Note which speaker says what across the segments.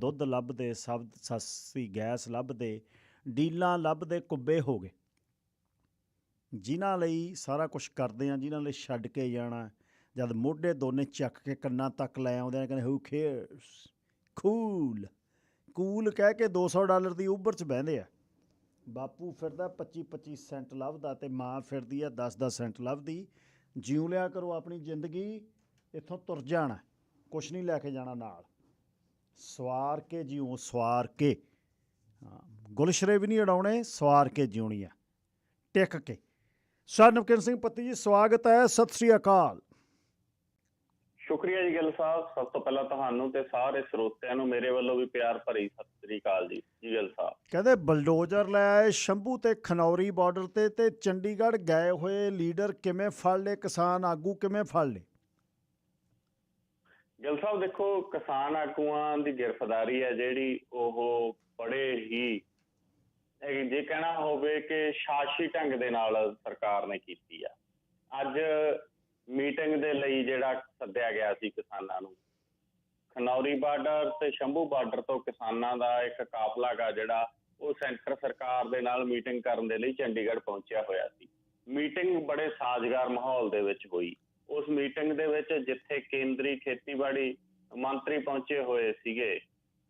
Speaker 1: ਦੁੱਧ ਲੱਭਦੇ ਸਭ ਸਸਤੀ ਗੈਸ ਲੱਭਦੇ, ਡੀਲਾਂ ਲੱਭਦੇ, ਕੁੱਬੇ ਹੋ ਗਏ। ਜਿਨ੍ਹਾਂ ਲਈ ਸਾਰਾ ਕੁਝ ਕਰਦੇ ਆ ਜਿਨ੍ਹਾਂ ਲਈ ਛੱਡ ਕੇ ਜਾਣਾ, ਜਦ ਮੋਢੇ ਦੋਨੇ ਚੱਕ ਕੇ ਕੰਨਾਂ ਤੱਕ ਲੈ ਆਉਂਦੇ ਨੇ ਕਹਿੰਦੇ ਹੂ ਖੇਅਰਸ ਕੂਲ ਕੂਲ ਕਹਿ ਕੇ 200 ਡਾਲਰ ਦੀ ਉਬਰ 'ਚ ਬਹਿੰਦੇ ਆ। ਬਾਪੂ ਫਿਰਦਾ 25 25 ਸੈਂਟ ਲੱਭਦਾ ਤੇ ਮਾਂ ਫਿਰਦੀ ਆ 10 10 ਸੈਂਟ ਲੱਭਦੀ। ਜਿਉ ਲਿਆ ਕਰੋ ਆਪਣੀ ਜ਼ਿੰਦਗੀ, ਇੱਥੋਂ ਤੁਰ ਜਾਣਾ, ਕੁਛ ਨਹੀਂ ਲੈ ਕੇ ਜਾਣਾ ਨਾਲ। ਸਵਾਰ ਕੇ ਜਿਉ ਸਵਾਰ ਕੇ। ਗੁਲਸ਼ਰੇ ਵੀ ਨਹੀਂ ਉਡਾਉਣੇ ਸਵਾਰ ਕੇ ਜਿਉਣੀ ਆ। ਟਿਕ ਕੇ। ਸਰ ਨਵਕਿਨ ਸਿੰਘ ਪੱਤੀ ਜੀ ਸਵਾਗਤ ਹੈ ਸਤਿ ਸ੍ਰੀ ਅਕਾਲ।
Speaker 2: ਸ਼ੁਕਰੀਆ ਜੀ ਗਿੱਲ ਸਾਹਿਬ ਸਭ ਤੋਂ ਪਹਿਲਾਂ ਤੁਹਾਨੂੰ ਤੇ ਸਾਰੇ ਸਰੋਤਿਆਂ ਨੂੰ ਮੇਰੇ ਵੱਲੋਂ ਵੀ ਪਿਆਰ ਭਰੀ ਸਤਿ ਸ੍ਰੀ ਅਕਾਲ ਜੀ ਜੀ ਗਿੱਲ ਸਾਹਿਬ।
Speaker 1: ਕਹਿੰਦੇ ਬਲਡੋਜ਼ਰ ਲੈ ਆਏ ਸ਼ੰਭੂ ਤੇ ਖਨੌਰੀ ਬਾਰਡਰ ਤੇ ਤੇ ਚੰਡੀਗੜ੍ਹ ਗਏ ਹੋਏ ਲੀਡਰ ਕਿਵੇਂ ਫੜ ਲਏ ਕਿਸਾਨ ਆਗੂ ਕਿਵੇਂ ਫੜ ਲਏ?
Speaker 2: ਗਿੱਲ ਸਾਹਿਬ ਦੇਖੋ, ਕਿਸਾਨ ਆਗੂਆਂ ਦੀ ਗ੍ਰਿਫਤਾਰੀ ਹੈ ਜਿਹੜੀ ਉਹ ਬੜੇ ਹੀ ਜੇ ਕਹਿਣਾ ਹੋਵੇ ਕਿ ਸ਼ਾਸੀ ਢੰਗ ਦੇ ਨਾਲ ਸਰਕਾਰ ਨੇ ਕੀਤੀ ਆ। ਅੱਜ ਮੀਟਿੰਗ ਦੇ ਲਈ ਜਿਹੜਾ ਸੱਦਿਆ ਗਿਆ ਸੀ ਕਿਸਾਨਾਂ ਨੂੰ, ਖਨੌਰੀ ਬਾਰਡਰ ਤੇ ਸ਼ੰਭੂ ਬਾਰਡਰ ਤੋਂ ਕਿਸਾਨਾਂ ਦਾ ਇੱਕ ਕਾਫਲਾ ਗਾ ਜਿਹੜਾ ਉਹ ਸੈਂਟਰ ਸਰਕਾਰ ਦੇ ਨਾਲ ਮੀਟਿੰਗ ਕਰਨ ਦੇ ਲਈ ਚੰਡੀਗੜ੍ਹ ਪਹੁੰਚਿਆ ਹੋਇਆ ਸੀ। ਮੀਟਿੰਗ ਬੜੇ ਸਾਜ਼ਗਾਰ ਮਾਹੌਲ ਦੇ ਵਿੱਚ ਹੋਈ। ਉਸ ਮੀਟਿੰਗ ਦੇ ਵਿੱਚ ਜਿੱਥੇ ਕੇਂਦਰੀ ਖੇਤੀਬਾੜੀ ਮੰਤਰੀ ਪਹੁੰਚੇ ਹੋਏ ਸੀਗੇ,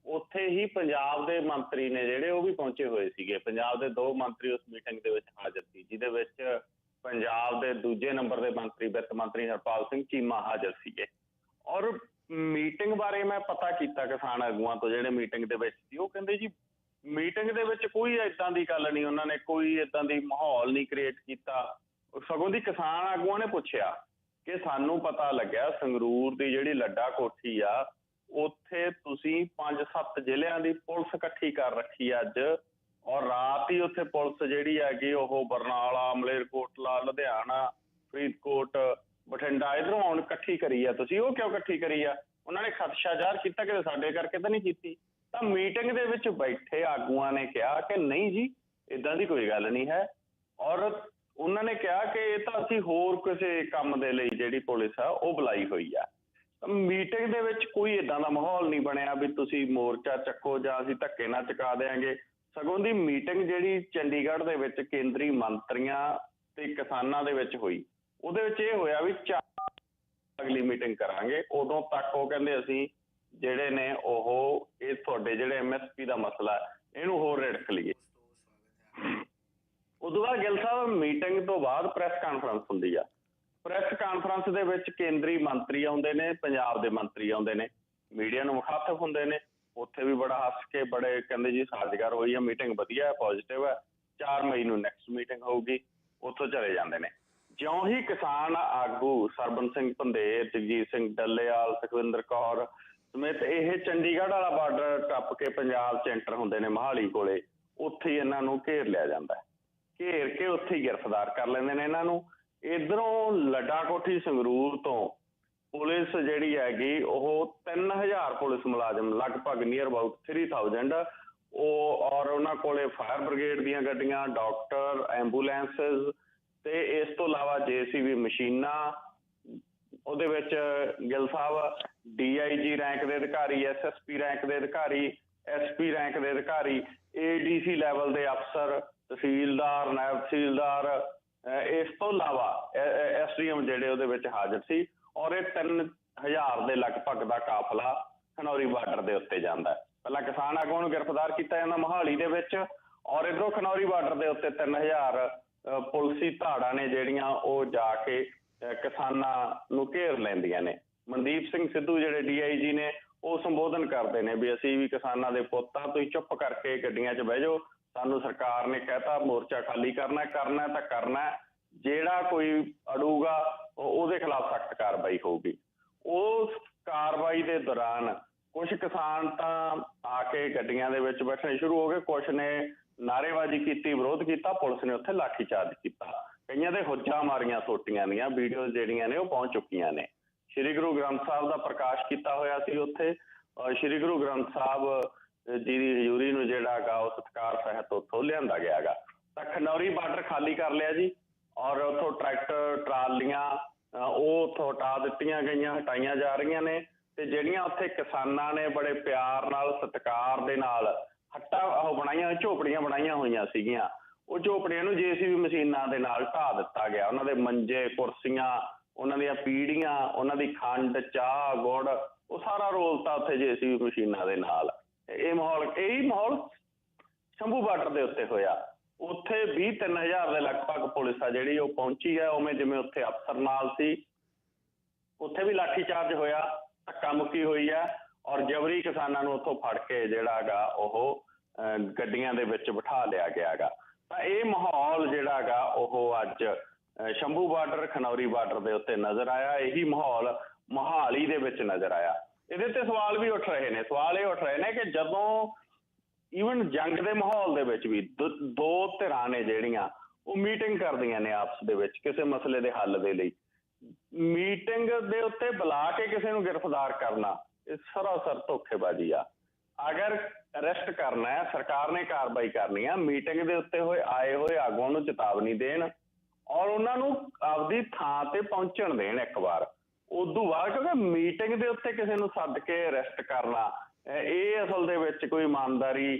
Speaker 2: ਉੱਥੇ ਹੀ ਪੰਜਾਬ ਦੇ ਮੰਤਰੀ ਨੇ ਜਿਹੜੇ ਉਹ ਵੀ ਪਹੁੰਚੇ ਹੋਏ ਸੀਗੇ। ਪੰਜਾਬ ਦੇ ਦੋ ਮੰਤਰੀ ਉਸ ਮੀਟਿੰਗ ਦੇ ਵਿੱਚ ਹਾਜ਼ਰ ਸੀ, ਜਿਹਦੇ ਵਿੱਚ ਪੰਜਾਬ ਦੇ ਦੂਜੇ ਨੰਬਰ ਦੇ ਮੰਤਰੀ, ਵਿੱਤ ਮੰਤਰੀ ਹਰਪਾਲ ਸਿੰਘ ਚੀਮਾ ਹਾਜ਼ਰ ਸੀਗੇ। ਔਰ ਮੀਟਿੰਗ ਬਾਰੇ ਮੈਂ ਪਤਾ ਕੀਤਾ ਕਿਸਾਨ ਆਗੂਆਂ ਤੋਂ, ਜਿਹੜੇ ਮੀਟਿੰਗ ਦੇ ਵਿੱਚ ਸੀ। ਉਹ ਕਹਿੰਦੇ ਜੀ ਮੀਟਿੰਗ ਦੇ ਵਿੱਚ ਕੋਈ ਇਦਾਂ ਦੀ ਗੱਲ ਨਹੀਂ। ਉਹਨਾਂ ਨੇ ਕੋਈ ਇਦਾਂ ਦੀ ਮਾਹੌਲ ਨਹੀਂ ਕ੍ਰੀਏਟ ਕੀਤਾ। ਸਗੋਂ ਦੀ ਕਿਸਾਨ ਆਗੂਆਂ ਨੇ ਪੁੱਛਿਆ ਕਿ ਸਾਨੂੰ ਪਤਾ ਲੱਗਿਆ ਸੰਗਰੂਰ ਦੀ ਜਿਹੜੀ ਲੱਡਾ ਕੋਠੀ ਆ, ਉੱਥੇ ਤੁਸੀਂ 5-7 ਜ਼ਿਲ੍ਹਿਆਂ ਦੀ ਪੁਲਿਸ ਇਕੱਠੀ ਕਰ ਰੱਖੀ ਅੱਜ ਔਰ ਰਾਤ ਹੀ ਉੱਥੇ ਪੁਲਿਸ ਜਿਹੜੀ ਹੈਗੀ ਉਹ ਬਰਨਾਲਾ, ਮਲੇਰਕੋਟਲਾ, ਲੁਧਿਆਣਾ, ਫਰੀਦਕੋਟ, ਬਠਿੰਡਾ ਇਧਰੋਂ ਆਉਣ ਇਕੱਠੀ ਕਰੀ ਆ। ਤੁਸੀਂ ਉਹ ਕਿਉਂ ਇਕੱਠੀ ਕਰੀ ਆ? ਉਹਨਾਂ ਨੇ ਖਦਸ਼ਾ ਜ਼ਾਹਰ ਕੀਤਾ ਕਿ ਸਾਡੇ ਕਰਕੇ ਤਾਂ ਨਹੀਂ ਕੀਤੀ। ਤਾਂ ਮੀਟਿੰਗ ਦੇ ਵਿੱਚ ਬੈਠੇ ਆਗੂਆਂ ਨੇ ਕਿਹਾ ਕਿ ਨਹੀਂ ਜੀ ਇਦਾਂ ਦੀ ਕੋਈ ਗੱਲ ਨਹੀਂ ਹੈ। ਔਰ ਉਹਨਾਂ ਨੇ ਕਿਹਾ ਕਿ ਇਹ ਤਾਂ ਅਸੀਂ ਹੋਰ ਕਿਸੇ ਕੰਮ ਦੇ ਲਈ ਜਿਹੜੀ ਪੁਲਿਸ ਆ, ਉਹ ਬੁਲਾਈ ਹੋਈ ਆ। ਮੀਟਿੰਗ ਦੇ ਵਿੱਚ ਕੋਈ ਇਦਾਂ ਦਾ ਮਾਹੌਲ ਨਹੀਂ ਬਣਿਆ ਵੀ ਤੁਸੀਂ ਮੋਰਚਾ ਚੱਕੋ ਜਾਂ ਅਸੀਂ ਧੱਕੇ ਨਾਲ ਚੁਕਾ ਦੇਾਂਗੇ ਸਗੋਂ ਦੀ ਮੀਟਿੰਗ ਜਿਹੜੀ ਚੰਡੀਗੜ੍ਹ ਦੇ ਵਿੱਚ ਕੇਂਦਰੀ ਮੰਤਰੀਆਂ ਤੇ ਕਿਸਾਨਾਂ ਦੇ ਵਿੱਚ ਹੋਈ। ਉਹਦੇ ਵਿੱਚ ਇਹ ਹੋਇਆ ਵੀ ਅਗਲੀ ਮੀਟਿੰਗ ਕਰਾਂਗੇ। ਉਦੋਂ ਤੱਕ ਉਹ ਕਹਿੰਦੇ ਅਸੀਂ ਜਿਹੜੇ ਨੇ ਉਹ, ਇਹ ਤੁਹਾਡੇ ਜਿਹੜੇ ਐਮਐਸਪੀ ਦਾ ਮਸਲਾ, ਇਹਨੂੰ ਹੋਰ ਰਿੜਕ ਲਈਏ। ਉਦੋਂ ਬਾਅਦ ਗਿੱਲ ਸਾਹਿਬ ਮੀਟਿੰਗ ਤੋਂ ਬਾਅਦ ਪ੍ਰੈਸ ਕਾਨਫਰੰਸ ਹੁੰਦੀ ਆ। ਪ੍ਰੈਸ ਕਾਨਫਰੰਸ ਦੇ ਵਿੱਚ ਕੇਂਦਰੀ ਮੰਤਰੀ ਆਉਂਦੇ ਨੇ, ਪੰਜਾਬ ਦੇ ਮੰਤਰੀ ਆਉਂਦੇ ਨੇ, ਮੀਡੀਆ ਨੂੰ ਮੁਖਾਤਬ ਹੁੰਦੇ ਨੇ। ਉੱਥੇ ਵੀ ਬੜਾ ਹੱਸ ਕੇ ਬੜੇ ਕਹਿੰਦੇ ਜੀ ਸਾਜ਼ਗਾਰ ਹੋਈ ਹੈ ਮੀਟਿੰਗ ਵਧੀਆ ਹੈ ਪੋਜ਼ਿਟਿਵ ਹੈ। 4 ਮਈ ਨੂੰ ਨੈਕਸਟ ਮੀਟਿੰਗ ਹੋਊਗੀ, ਉੱਥੋਂ ਚਲੇ ਜਾਂਦੇ ਨੇ। ਜਿਉਂ ਹੀ ਕਿਸਾਨ ਆਗੂ ਸਰਬਨ ਸਿੰਘ ਪੰਦੇਰ ਜਗਜੀਤ ਸਿੰਘ ਡੱਲੇਵਾਲ, ਸੁਖਵਿੰਦਰ ਕੌਰ ਸਮੇਤ ਇਹ ਚੰਡੀਗੜ੍ਹ ਵਾਲਾ ਬਾਰਡਰ ਟੱਪ ਕੇ ਪੰਜਾਬ ਚ ਐਂਟਰ ਹੁੰਦੇ ਨੇ ਮਹਾਲੀ ਕੋਲੇ, ਉੱਥੇ ਇਹਨਾਂ ਨੂੰ ਘੇਰ ਲਿਆ ਜਾਂਦਾ ਹੈ। ਘੇਰ ਕੇ ਉੱਥੇ ਹੀ ਗ੍ਰਿਫਤਾਰ ਕਰ ਲੈਂਦੇ ਨੇ ਇਹਨਾਂ ਨੂੰ। ਇਧਰੋਂ ਲੱਡਾ ਕੋਠੀ ਸੰਗਰੂਰ ਤੋਂ ਪੁਲਿਸ ਜਿਹੜੀ ਹੈਗੀ, ਉਹ 3000 ਪੁਲਿਸ ਮੁਲਾਜ਼ਮ, ਲਗਭਗ ਨੀਅਰ ਅਬਾਊਟ 3000 ਉਹ ਔਰ ਉਹਨਾਂ ਕੋਲੇ ਫਾਇਰ ਬ੍ਰਿਗੇਡ ਦੀਆਂ ਗੱਡੀਆਂ ਡਾਕਟਰ ਐਂਬੂਲੈਂਸਸ ਤੇ ਇਸ ਤੋਂ ਇਲਾਵਾ ਜੀਸੀਬੀ ਮਸ਼ੀਨਾਂ, ਉਹਦੇ ਵਿੱਚ ਗਿੱਲ ਸਾਹਿਬ ਡੀਆਈਜੀ ਰੈਂਕ ਦੇ ਅਧਿਕਾਰੀ ਐਸਐਸਪੀ ਰੈਂਕ ਦੇ ਅਧਿਕਾਰੀ ਐਸਪੀ ਰੈਂਕ ਦੇ ਅਧਿਕਾਰੀ ਏਡੀਸੀ ਲੈਵਲ ਦੇ ਅਫਸਰ ਤਹਿਸੀਲਦਾਰ, ਨਾਇਬ ਤਹਿਸੀਲਦਾਰ ਇਸ ਤੋਂ ਇਲਾਵਾ ਐਸਡੀਐਮ ਜਿਹੜੇ ਉਹਦੇ ਵਿੱਚ ਹਾਜ਼ਰ ਸੀ ਔਰ ਇਹ 3000 ਦੇ ਲਗਭਗ ਦਾ ਕਾਫਲਾ ਖਨੌਰੀ ਬਾਰਡਰ ਦੇ ਉੱਤੇ ਜਾਂਦਾ। ਹੈ ਪਹਿਲਾਂ ਕਿਸਾਨ ਆਗੂਆਂ ਨੂੰ ਗ੍ਰਿਫਤਾਰ ਕੀਤਾ ਜਾਂਦਾ ਮਹਾਲੀ ਦੇ ਵਿੱਚ ਔਰ ਇਧਰੋਂ ਖਨੌਰੀ ਬਾਰਡਰ ਦੇ ਉੱਤੇ 3000 ਪੁਲਿਸੀ ਧਾੜਾਂ ਨੇ ਜਿਹੜੀਆਂ ਉਹ ਜਾ ਕੇ ਕਿਸਾਨਾਂ ਨੂੰ ਘੇਰ ਲੈਂਦੀਆਂ ਨੇ। ਮਨਦੀਪ ਸਿੰਘ ਸਿੱਧੂ ਜਿਹੜੇ ਡੀਆਈਜੀ ਨੇ ਉਹ ਸੰਬੋਧਨ ਕਰਦੇ ਨੇ ਵੀ ਅਸੀਂ ਵੀ ਕਿਸਾਨਾਂ ਦੇ ਪੁੱਤਾਂ ਤੁਸੀਂ ਚੁੱਪ ਕਰਕੇ ਗੱਡੀਆਂ 'ਚ ਬਹਿ ਜਾਓ ਸਾਨੂੰ ਸਰਕਾਰ ਨੇ ਕਹਿਤਾ, ਮੋਰਚਾ ਖਾਲੀ ਕਰਨਾ ਕਰਨਾ ਤਾਂ ਕਰਨਾ, ਜਿਹੜਾ ਕੋਈ ਅੜੂਗਾ ਉਹਦੇ ਖਿਲਾਫ ਸਖਤ ਕਾਰਵਾਈ ਹੋਊਗੀ। ਉਸ ਕਾਰਵਾਈ ਦੇ ਦੌਰਾਨ ਕੁਝ ਕਿਸਾਨ ਤਾਂ ਆ ਕੇ ਗੱਡੀਆਂ ਦੇ ਵਿੱਚ ਬੈਠਣੇ ਸ਼ੁਰੂ ਹੋ ਗਏ। ਕੁਝ ਨੇ ਨਾਰੇਬਾਜ਼ੀ ਕੀਤੀ, ਵਿਰੋਧ ਕੀਤਾ, ਪੁਲਿਸ ਨੇ ਉੱਥੇ ਲਾਠੀ ਚਾਰਜ ਕੀਤਾ। ਕਈਆਂ ਦੇ ਹੁੱਜਾਂ ਮਾਰੀਆਂ, ਸੋਟੀਆਂ ਦੀਆਂ, ਵੀਡੀਓਜ਼ ਜਿਹੜੀਆਂ ਨੇ ਉਹ ਪਹੁੰਚ ਚੁੱਕੀਆਂ ਨੇ। ਸ੍ਰੀ ਗੁਰੂ ਗ੍ਰੰਥ ਸਾਹਿਬ ਦਾ ਪ੍ਰਕਾਸ਼ ਕੀਤਾ ਹੋਇਆ ਸੀ ਉੱਥੇ। ਸ੍ਰੀ ਗੁਰੂ ਗ੍ਰੰਥ ਸਾਹਿਬ ਜੀ ਦੀ ਹਜ਼ੂਰੀ ਨੂੰ ਜਿਹੜਾ ਹੈਗਾ ਉਹ ਸਤਕਾਰ ਸਹਿਤ ਉੱਥੋਂ ਲਿਆਂਦਾ ਗਿਆ ਹੈਗਾ। ਤਾਂ ਖਨੌਰੀ ਬਾਰਡਰ ਖਾਲੀ ਕਰ ਲਿਆ ਜੀ ਔਰ ਉੱਥੋਂ ਟਰੈਕਟਰ, ਟਰਾਲੀਆਂ ਉਹ ਉੱਥੋਂ ਹਟਾ ਦਿੱਤੀਆਂ ਗਈਆਂ, ਹਟਾਈਆਂ ਜਾ ਰਹੀਆਂ ਨੇ ਤੇ ਜਿਹੜੀਆਂ ਉੱਥੇ ਕਿਸਾਨਾਂ ਨੇ ਬੜੇ ਪਿਆਰ ਨਾਲ, ਸਤਿਕਾਰ ਦੇ ਨਾਲ ਹੱਟਾ ਉਹ ਬਣਾਈਆਂ, ਝੋਪੜੀਆਂ ਬਣਾਈਆਂ ਹੋਈਆਂ ਸੀਗੀਆਂ। ਉਹ ਝੋਪੜੀਆਂ ਨੂੰ ਜੀਸੀਬੀ ਮਸ਼ੀਨਾਂ ਦੇ ਨਾਲ ਢਾ ਦਿੱਤਾ ਗਿਆ। ਉਹਨਾਂ ਦੇ ਮੰਜੇ, ਕੁਰਸੀਆਂ, ਉਹਨਾਂ ਦੀਆਂ ਪੀੜੀਆਂ, ਉਹਨਾਂ ਦੀ ਖੰਡ, ਚਾਹ, ਗੁੜ, ਉਹ ਸਾਰਾ ਰੋਲਤਾ ਉੱਥੇ ਜੀਸੀਬੀ ਮਸ਼ੀਨਾਂ ਦੇ ਨਾਲ। ਇਹ ਮਾਹੌਲ, ਇਹੀ ਮਾਹੌਲ ਸ਼ੰਭੂ ਬਾਰਡਰ ਦੇ ਉੱਤੇ ਹੋਇਆ। ਉੱਥੇ 20 3000 ਦੇ ਲਗਭਗ ਪੁਲਿਸ ਆ ਜਿਹੜੀ ਉਹ ਪਹੁੰਚੀ ਹੈ। ਉਵੇਂ ਜਿਵੇਂ ਉੱਥੇ ਅਫਸਰ ਨਾਲ ਸੀ। ਉੱਥੇ ਵੀ ਲਾਠੀ ਚਾਰਜ ਹੋਇਆ, ਧੱਕਾ ਮੁੱਕੀ ਹੋਈ ਹੈ ਔਰ ਜਬਰੀ ਕਿਸਾਨਾਂ ਨੂੰ ਉੱਥੋਂ ਫੜ ਕੇ ਜਿਹੜਾਗਾ ਉਹ ਗੱਡੀਆਂ ਦੇ ਵਿੱਚ ਬਿਠਾ ਲਿਆ ਗਿਆਗਾ ਤਾਂ ਇਹ ਮਾਹੌਲ ਜਿਹੜਾਗਾ ਉਹ ਅੱਜ ਸ਼ੰਭੂ ਬਾਰਡਰ, ਖਨੌਰੀ ਬਾਰਡਰ ਦੇ ਉੱਤੇ ਨਜ਼ਰ ਆਇਆ। ਇਹੀ ਮਾਹੌਲ ਮੋਹਾਲੀ ਦੇ ਵਿੱਚ ਨਜ਼ਰ ਆਇਆ। ਇਹਦੇ ਤੇ ਸਵਾਲ ਵੀ ਉੱਠ ਰਹੇ ਨੇ, ਸਵਾਲ ਇਹ ਉੱਠ ਰਹੇ ਨੇ ਕਿ ਜਦੋਂ ਈਵਨ ਜੰਗ ਦੇ ਮਾਹੌਲ ਦੇ ਵਿੱਚ ਵੀ ਦੋ ਧਿਰਾਂ ਨੇ ਜਿਹੜੀਆਂ, ਉਹ ਮੀਟਿੰਗ ਕਰਦੀਆਂ ਨੇ ਆਪਸ ਦੇ ਵਿੱਚ ਕਿਸੇ ਮਸਲੇ ਦੇ ਹੱਲ ਦੇ ਲਈ। ਮੀਟਿੰਗ ਦੇ ਉੱਤੇ ਬੁਲਾ ਕੇ ਕਿਸੇ ਨੂੰ ਗ੍ਰਿਫਤਾਰ ਕਰਨਾ, ਇਹ ਸਰਾਸਰ ਧੋਖੇਬਾਜ਼ੀ ਆ। ਅਗਰ ਅਰੈਸਟ ਕਰਨਾ ਹੈ, ਸਰਕਾਰ ਨੇ ਕਾਰਵਾਈ ਕਰਨੀ ਆ ਮੀਟਿੰਗ ਦੇ ਉੱਤੇ ਹੋਏ, ਆਏ ਹੋਏ ਆਗੂਆਂ ਨੂੰ ਚੇਤਾਵਨੀ ਦੇਣ ਔਰ ਉਹਨਾਂ ਨੂੰ ਆਪਦੀ ਥਾਂ ਤੇ ਪਹੁੰਚਣ ਦੇਣ ਇੱਕ ਵਾਰ। ਉਦੋਂ ਬਾਅਦ, ਕਿਉਂਕਿ ਮੀਟਿੰਗ ਦੇ ਉੱਤੇ ਕਿਸੇ ਨੂੰ ਸੱਦ ਕੇ ਅਰੈਸਟ ਕਰਨਾ ਇਹ ਅਸਲ ਦੇ ਵਿੱਚ ਕੋਈ ਇਮਾਨਦਾਰੀ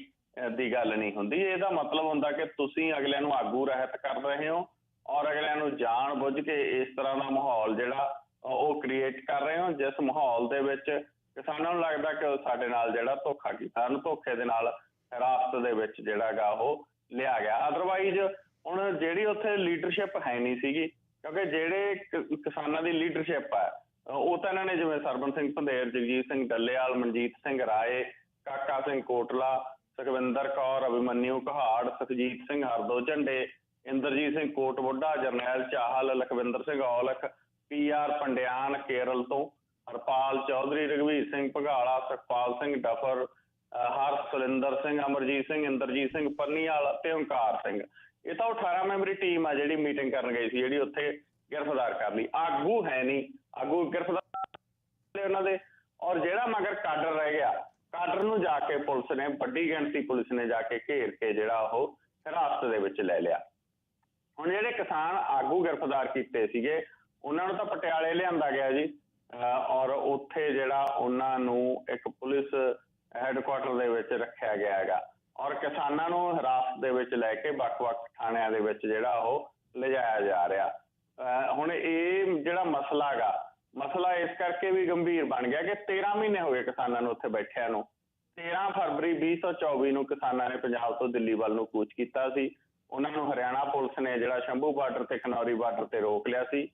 Speaker 2: ਦੀ ਗੱਲ ਨਹੀਂ ਹੁੰਦੀ। ਇਹਦਾ ਮਤਲਬ ਹੁੰਦਾ ਕਿ ਤੁਸੀਂ ਅਗਲਿਆਂ ਨੂੰ ਆਗੂ ਰਹਿਤ ਕਰ ਰਹੇ ਹੋ ਔਰ ਅਗਲਿਆਂ ਨੂੰ ਜਾਣ ਬੁੱਝ ਕੇ ਇਸ ਤਰ੍ਹਾਂ ਦਾ ਮਾਹੌਲ ਜਿਹੜਾ, ਉਹ ਕ੍ਰੀਏਟ ਕਰ ਰਹੇ ਹੋ, ਜਿਸ ਮਾਹੌਲ ਦੇ ਵਿੱਚ ਕਿਸਾਨਾਂ ਨੂੰ ਲੱਗਦਾ ਕਿ ਸਾਡੇ ਨਾਲ ਜਿਹੜਾ ਧੋਖਾ ਕੀਤਾ, ਉਹਨੂੰ ਧੋਖੇ ਦੇ ਨਾਲ ਹਿਰਾਸਤ ਦੇ ਵਿੱਚ ਜਿਹੜਾਗਾ ਉਹ ਲਿਆ ਗਿਆ। ਅਦਰਵਾਈਜ਼ ਹੁਣ ਜਿਹੜੀ ਉੱਥੇ ਲੀਡਰਸ਼ਿਪ ਹੈ ਨਹੀਂ ਸੀਗੀ, ਕਿਉਂਕਿ ਜਿਹੜੇ ਕਿਸਾਨਾਂ ਦੀ ਲੀਡਰਸ਼ਿਪ ਹੈ ਉਹ ਤਾਂ ਇਹਨਾਂ ਨੇ ਜਿਵੇਂ ਸਰਬਨ ਸਿੰਘ ਪੰਧੇਰ ਜਗਜੀਤ ਸਿੰਘ ਡੱਲੇਵਾਲ, ਮਨਜੀਤ ਸਿੰਘ ਰਾਏ, ਕਾਕਾ ਸਿੰਘ ਕੋਟਲਾ, ਸੁਖਵਿੰਦਰ ਕੌਰ ਅਭਿਮਨਿਊ ਕਹਾੜ, ਸੁਖਜੀਤ ਸਿੰਘ ਹਰਦੋ ਝੰਡੇ, ਇੰਦਰਜੀਤ ਸਿੰਘ ਕੋਟਬੁੱਢਾ ਜਰਨੈਲ ਚਾਹਲ, ਲਖਵਿੰਦਰ ਸਿੰਘ ਔਲਖ, ਪੀ ਆਰ ਪੰਡਿਆਨ ਕੇਰਲ ਤੋਂ, ਹਰਪਾਲ ਚੌਧਰੀ, ਰਘਵੀਰ ਸਿੰਘ ਭਗਾਲਾ, ਸੁਖਪਾਲ ਸਿੰਘ ਡਫਰ ਅਹ ਹਰਸ਼ ਸੁਰਿੰਦਰ ਸਿੰਘ, ਅਮਰਜੀਤ ਸਿੰਘ, ਇੰਦਰਜੀਤ ਸਿੰਘ ਪੰਨੀਵਾਲ ਤੇ ਓਂਕਾਰ ਸਿੰਘ। ਇਹ ਤਾਂ ਉਹ 18 ਮੈਂਬਰੀ ਟੀਮ ਆ ਜਿਹੜੀ ਮੀਟਿੰਗ ਕਰਨ ਗਈ ਸੀ, ਜਿਹੜੀ ਉੱਥੇ ਗ੍ਰਿਫਤਾਰ ਕਰ ਲਈ ਆਗੂ ਹੈ ਨਹੀਂ। ਆਗੂ ਗ੍ਰਿਫਤਾਰ ਉਹਨਾਂ ਦੇ। ਔਰ ਜਿਹੜਾ ਮਗਰ ਕਾਡਰ ਰਹਿ ਗਿਆ, ਕਾਡਰ ਨੂੰ ਜਾ ਕੇ ਪੁਲਿਸ ਨੇ, ਵੱਡੀ ਗਿਣਤੀ ਪੁਲਿਸ ਨੇ ਜਾ ਕੇ ਘੇਰ ਕੇ ਜਿਹੜਾ ਉਹ ਹਿਰਾਸਤ ਦੇ ਵਿੱਚ ਲੈ ਲਿਆ। ਹੁਣ ਜਿਹੜੇ ਕਿਸਾਨ ਆਗੂ ਗ੍ਰਿਫਤਾਰ ਕੀਤੇ ਸੀਗੇ, ਉਹਨਾਂ ਨੂੰ ਤਾਂ ਪਟਿਆਲੇ ਲਿਆਂਦਾ ਗਿਆ ਜੀ। ਔਰ ਉੱਥੇ ਜਿਹੜਾ ਉਹਨਾਂ ਨੂੰ ਇੱਕ ਪੁਲਿਸ ਹੈੱਡਕੁਆਟਰ ਦੇ ਵਿੱਚ ਰੱਖਿਆ ਗਿਆ ਹੈਗਾ। ਔਰ ਕਿਸਾਨਾਂ ਨੂੰ ਹਿਰਾਸਤ ਦੇ ਵਿੱਚ ਲੈ ਕੇ ਵੱਖ-ਵੱਖ ਥਾਣਿਆਂ ਦੇ ਵਿੱਚ ਜਿਹੜਾ ਉਹ ਲਿਜਾਇਆ ਜਾ ਰਿਹਾ। ਹੁਣ ਇਹ ਜਿਹੜਾ ਮਸਲਾ ਹੈਗਾ, ਮਸਲਾ ਇਸ ਕਰਕੇ ਵੀ ਗੰਭੀਰ ਬਣ ਗਿਆ ਕਿ 13 ਮਹੀਨੇ ਹੋ ਗਏ ਕਿਸਾਨਾਂ ਨੂੰ ਉੱਥੇ ਬੈਠਿਆਂ ਨੂੰ। 13 ਫਰਵਰੀ 2024 ਨੂੰ ਕਿਸਾਨਾਂ ਨੇ ਪੰਜਾਬ ਤੋਂ ਦਿੱਲੀ ਵੱਲ ਨੂੰ ਕੂਚ ਕੀਤਾ ਸੀ। ਉਹਨਾਂ ਨੂੰ ਹਰਿਆਣਾ ਪੁਲਿਸ ਨੇ ਜਿਹੜਾ ਸ਼ੰਭੂ ਬਾਰਡਰ ਤੇ ਖਨੌਰੀ ਬਾਰਡਰ ਤੇ ਰੋਕ ਲਿਆ ਸੀ।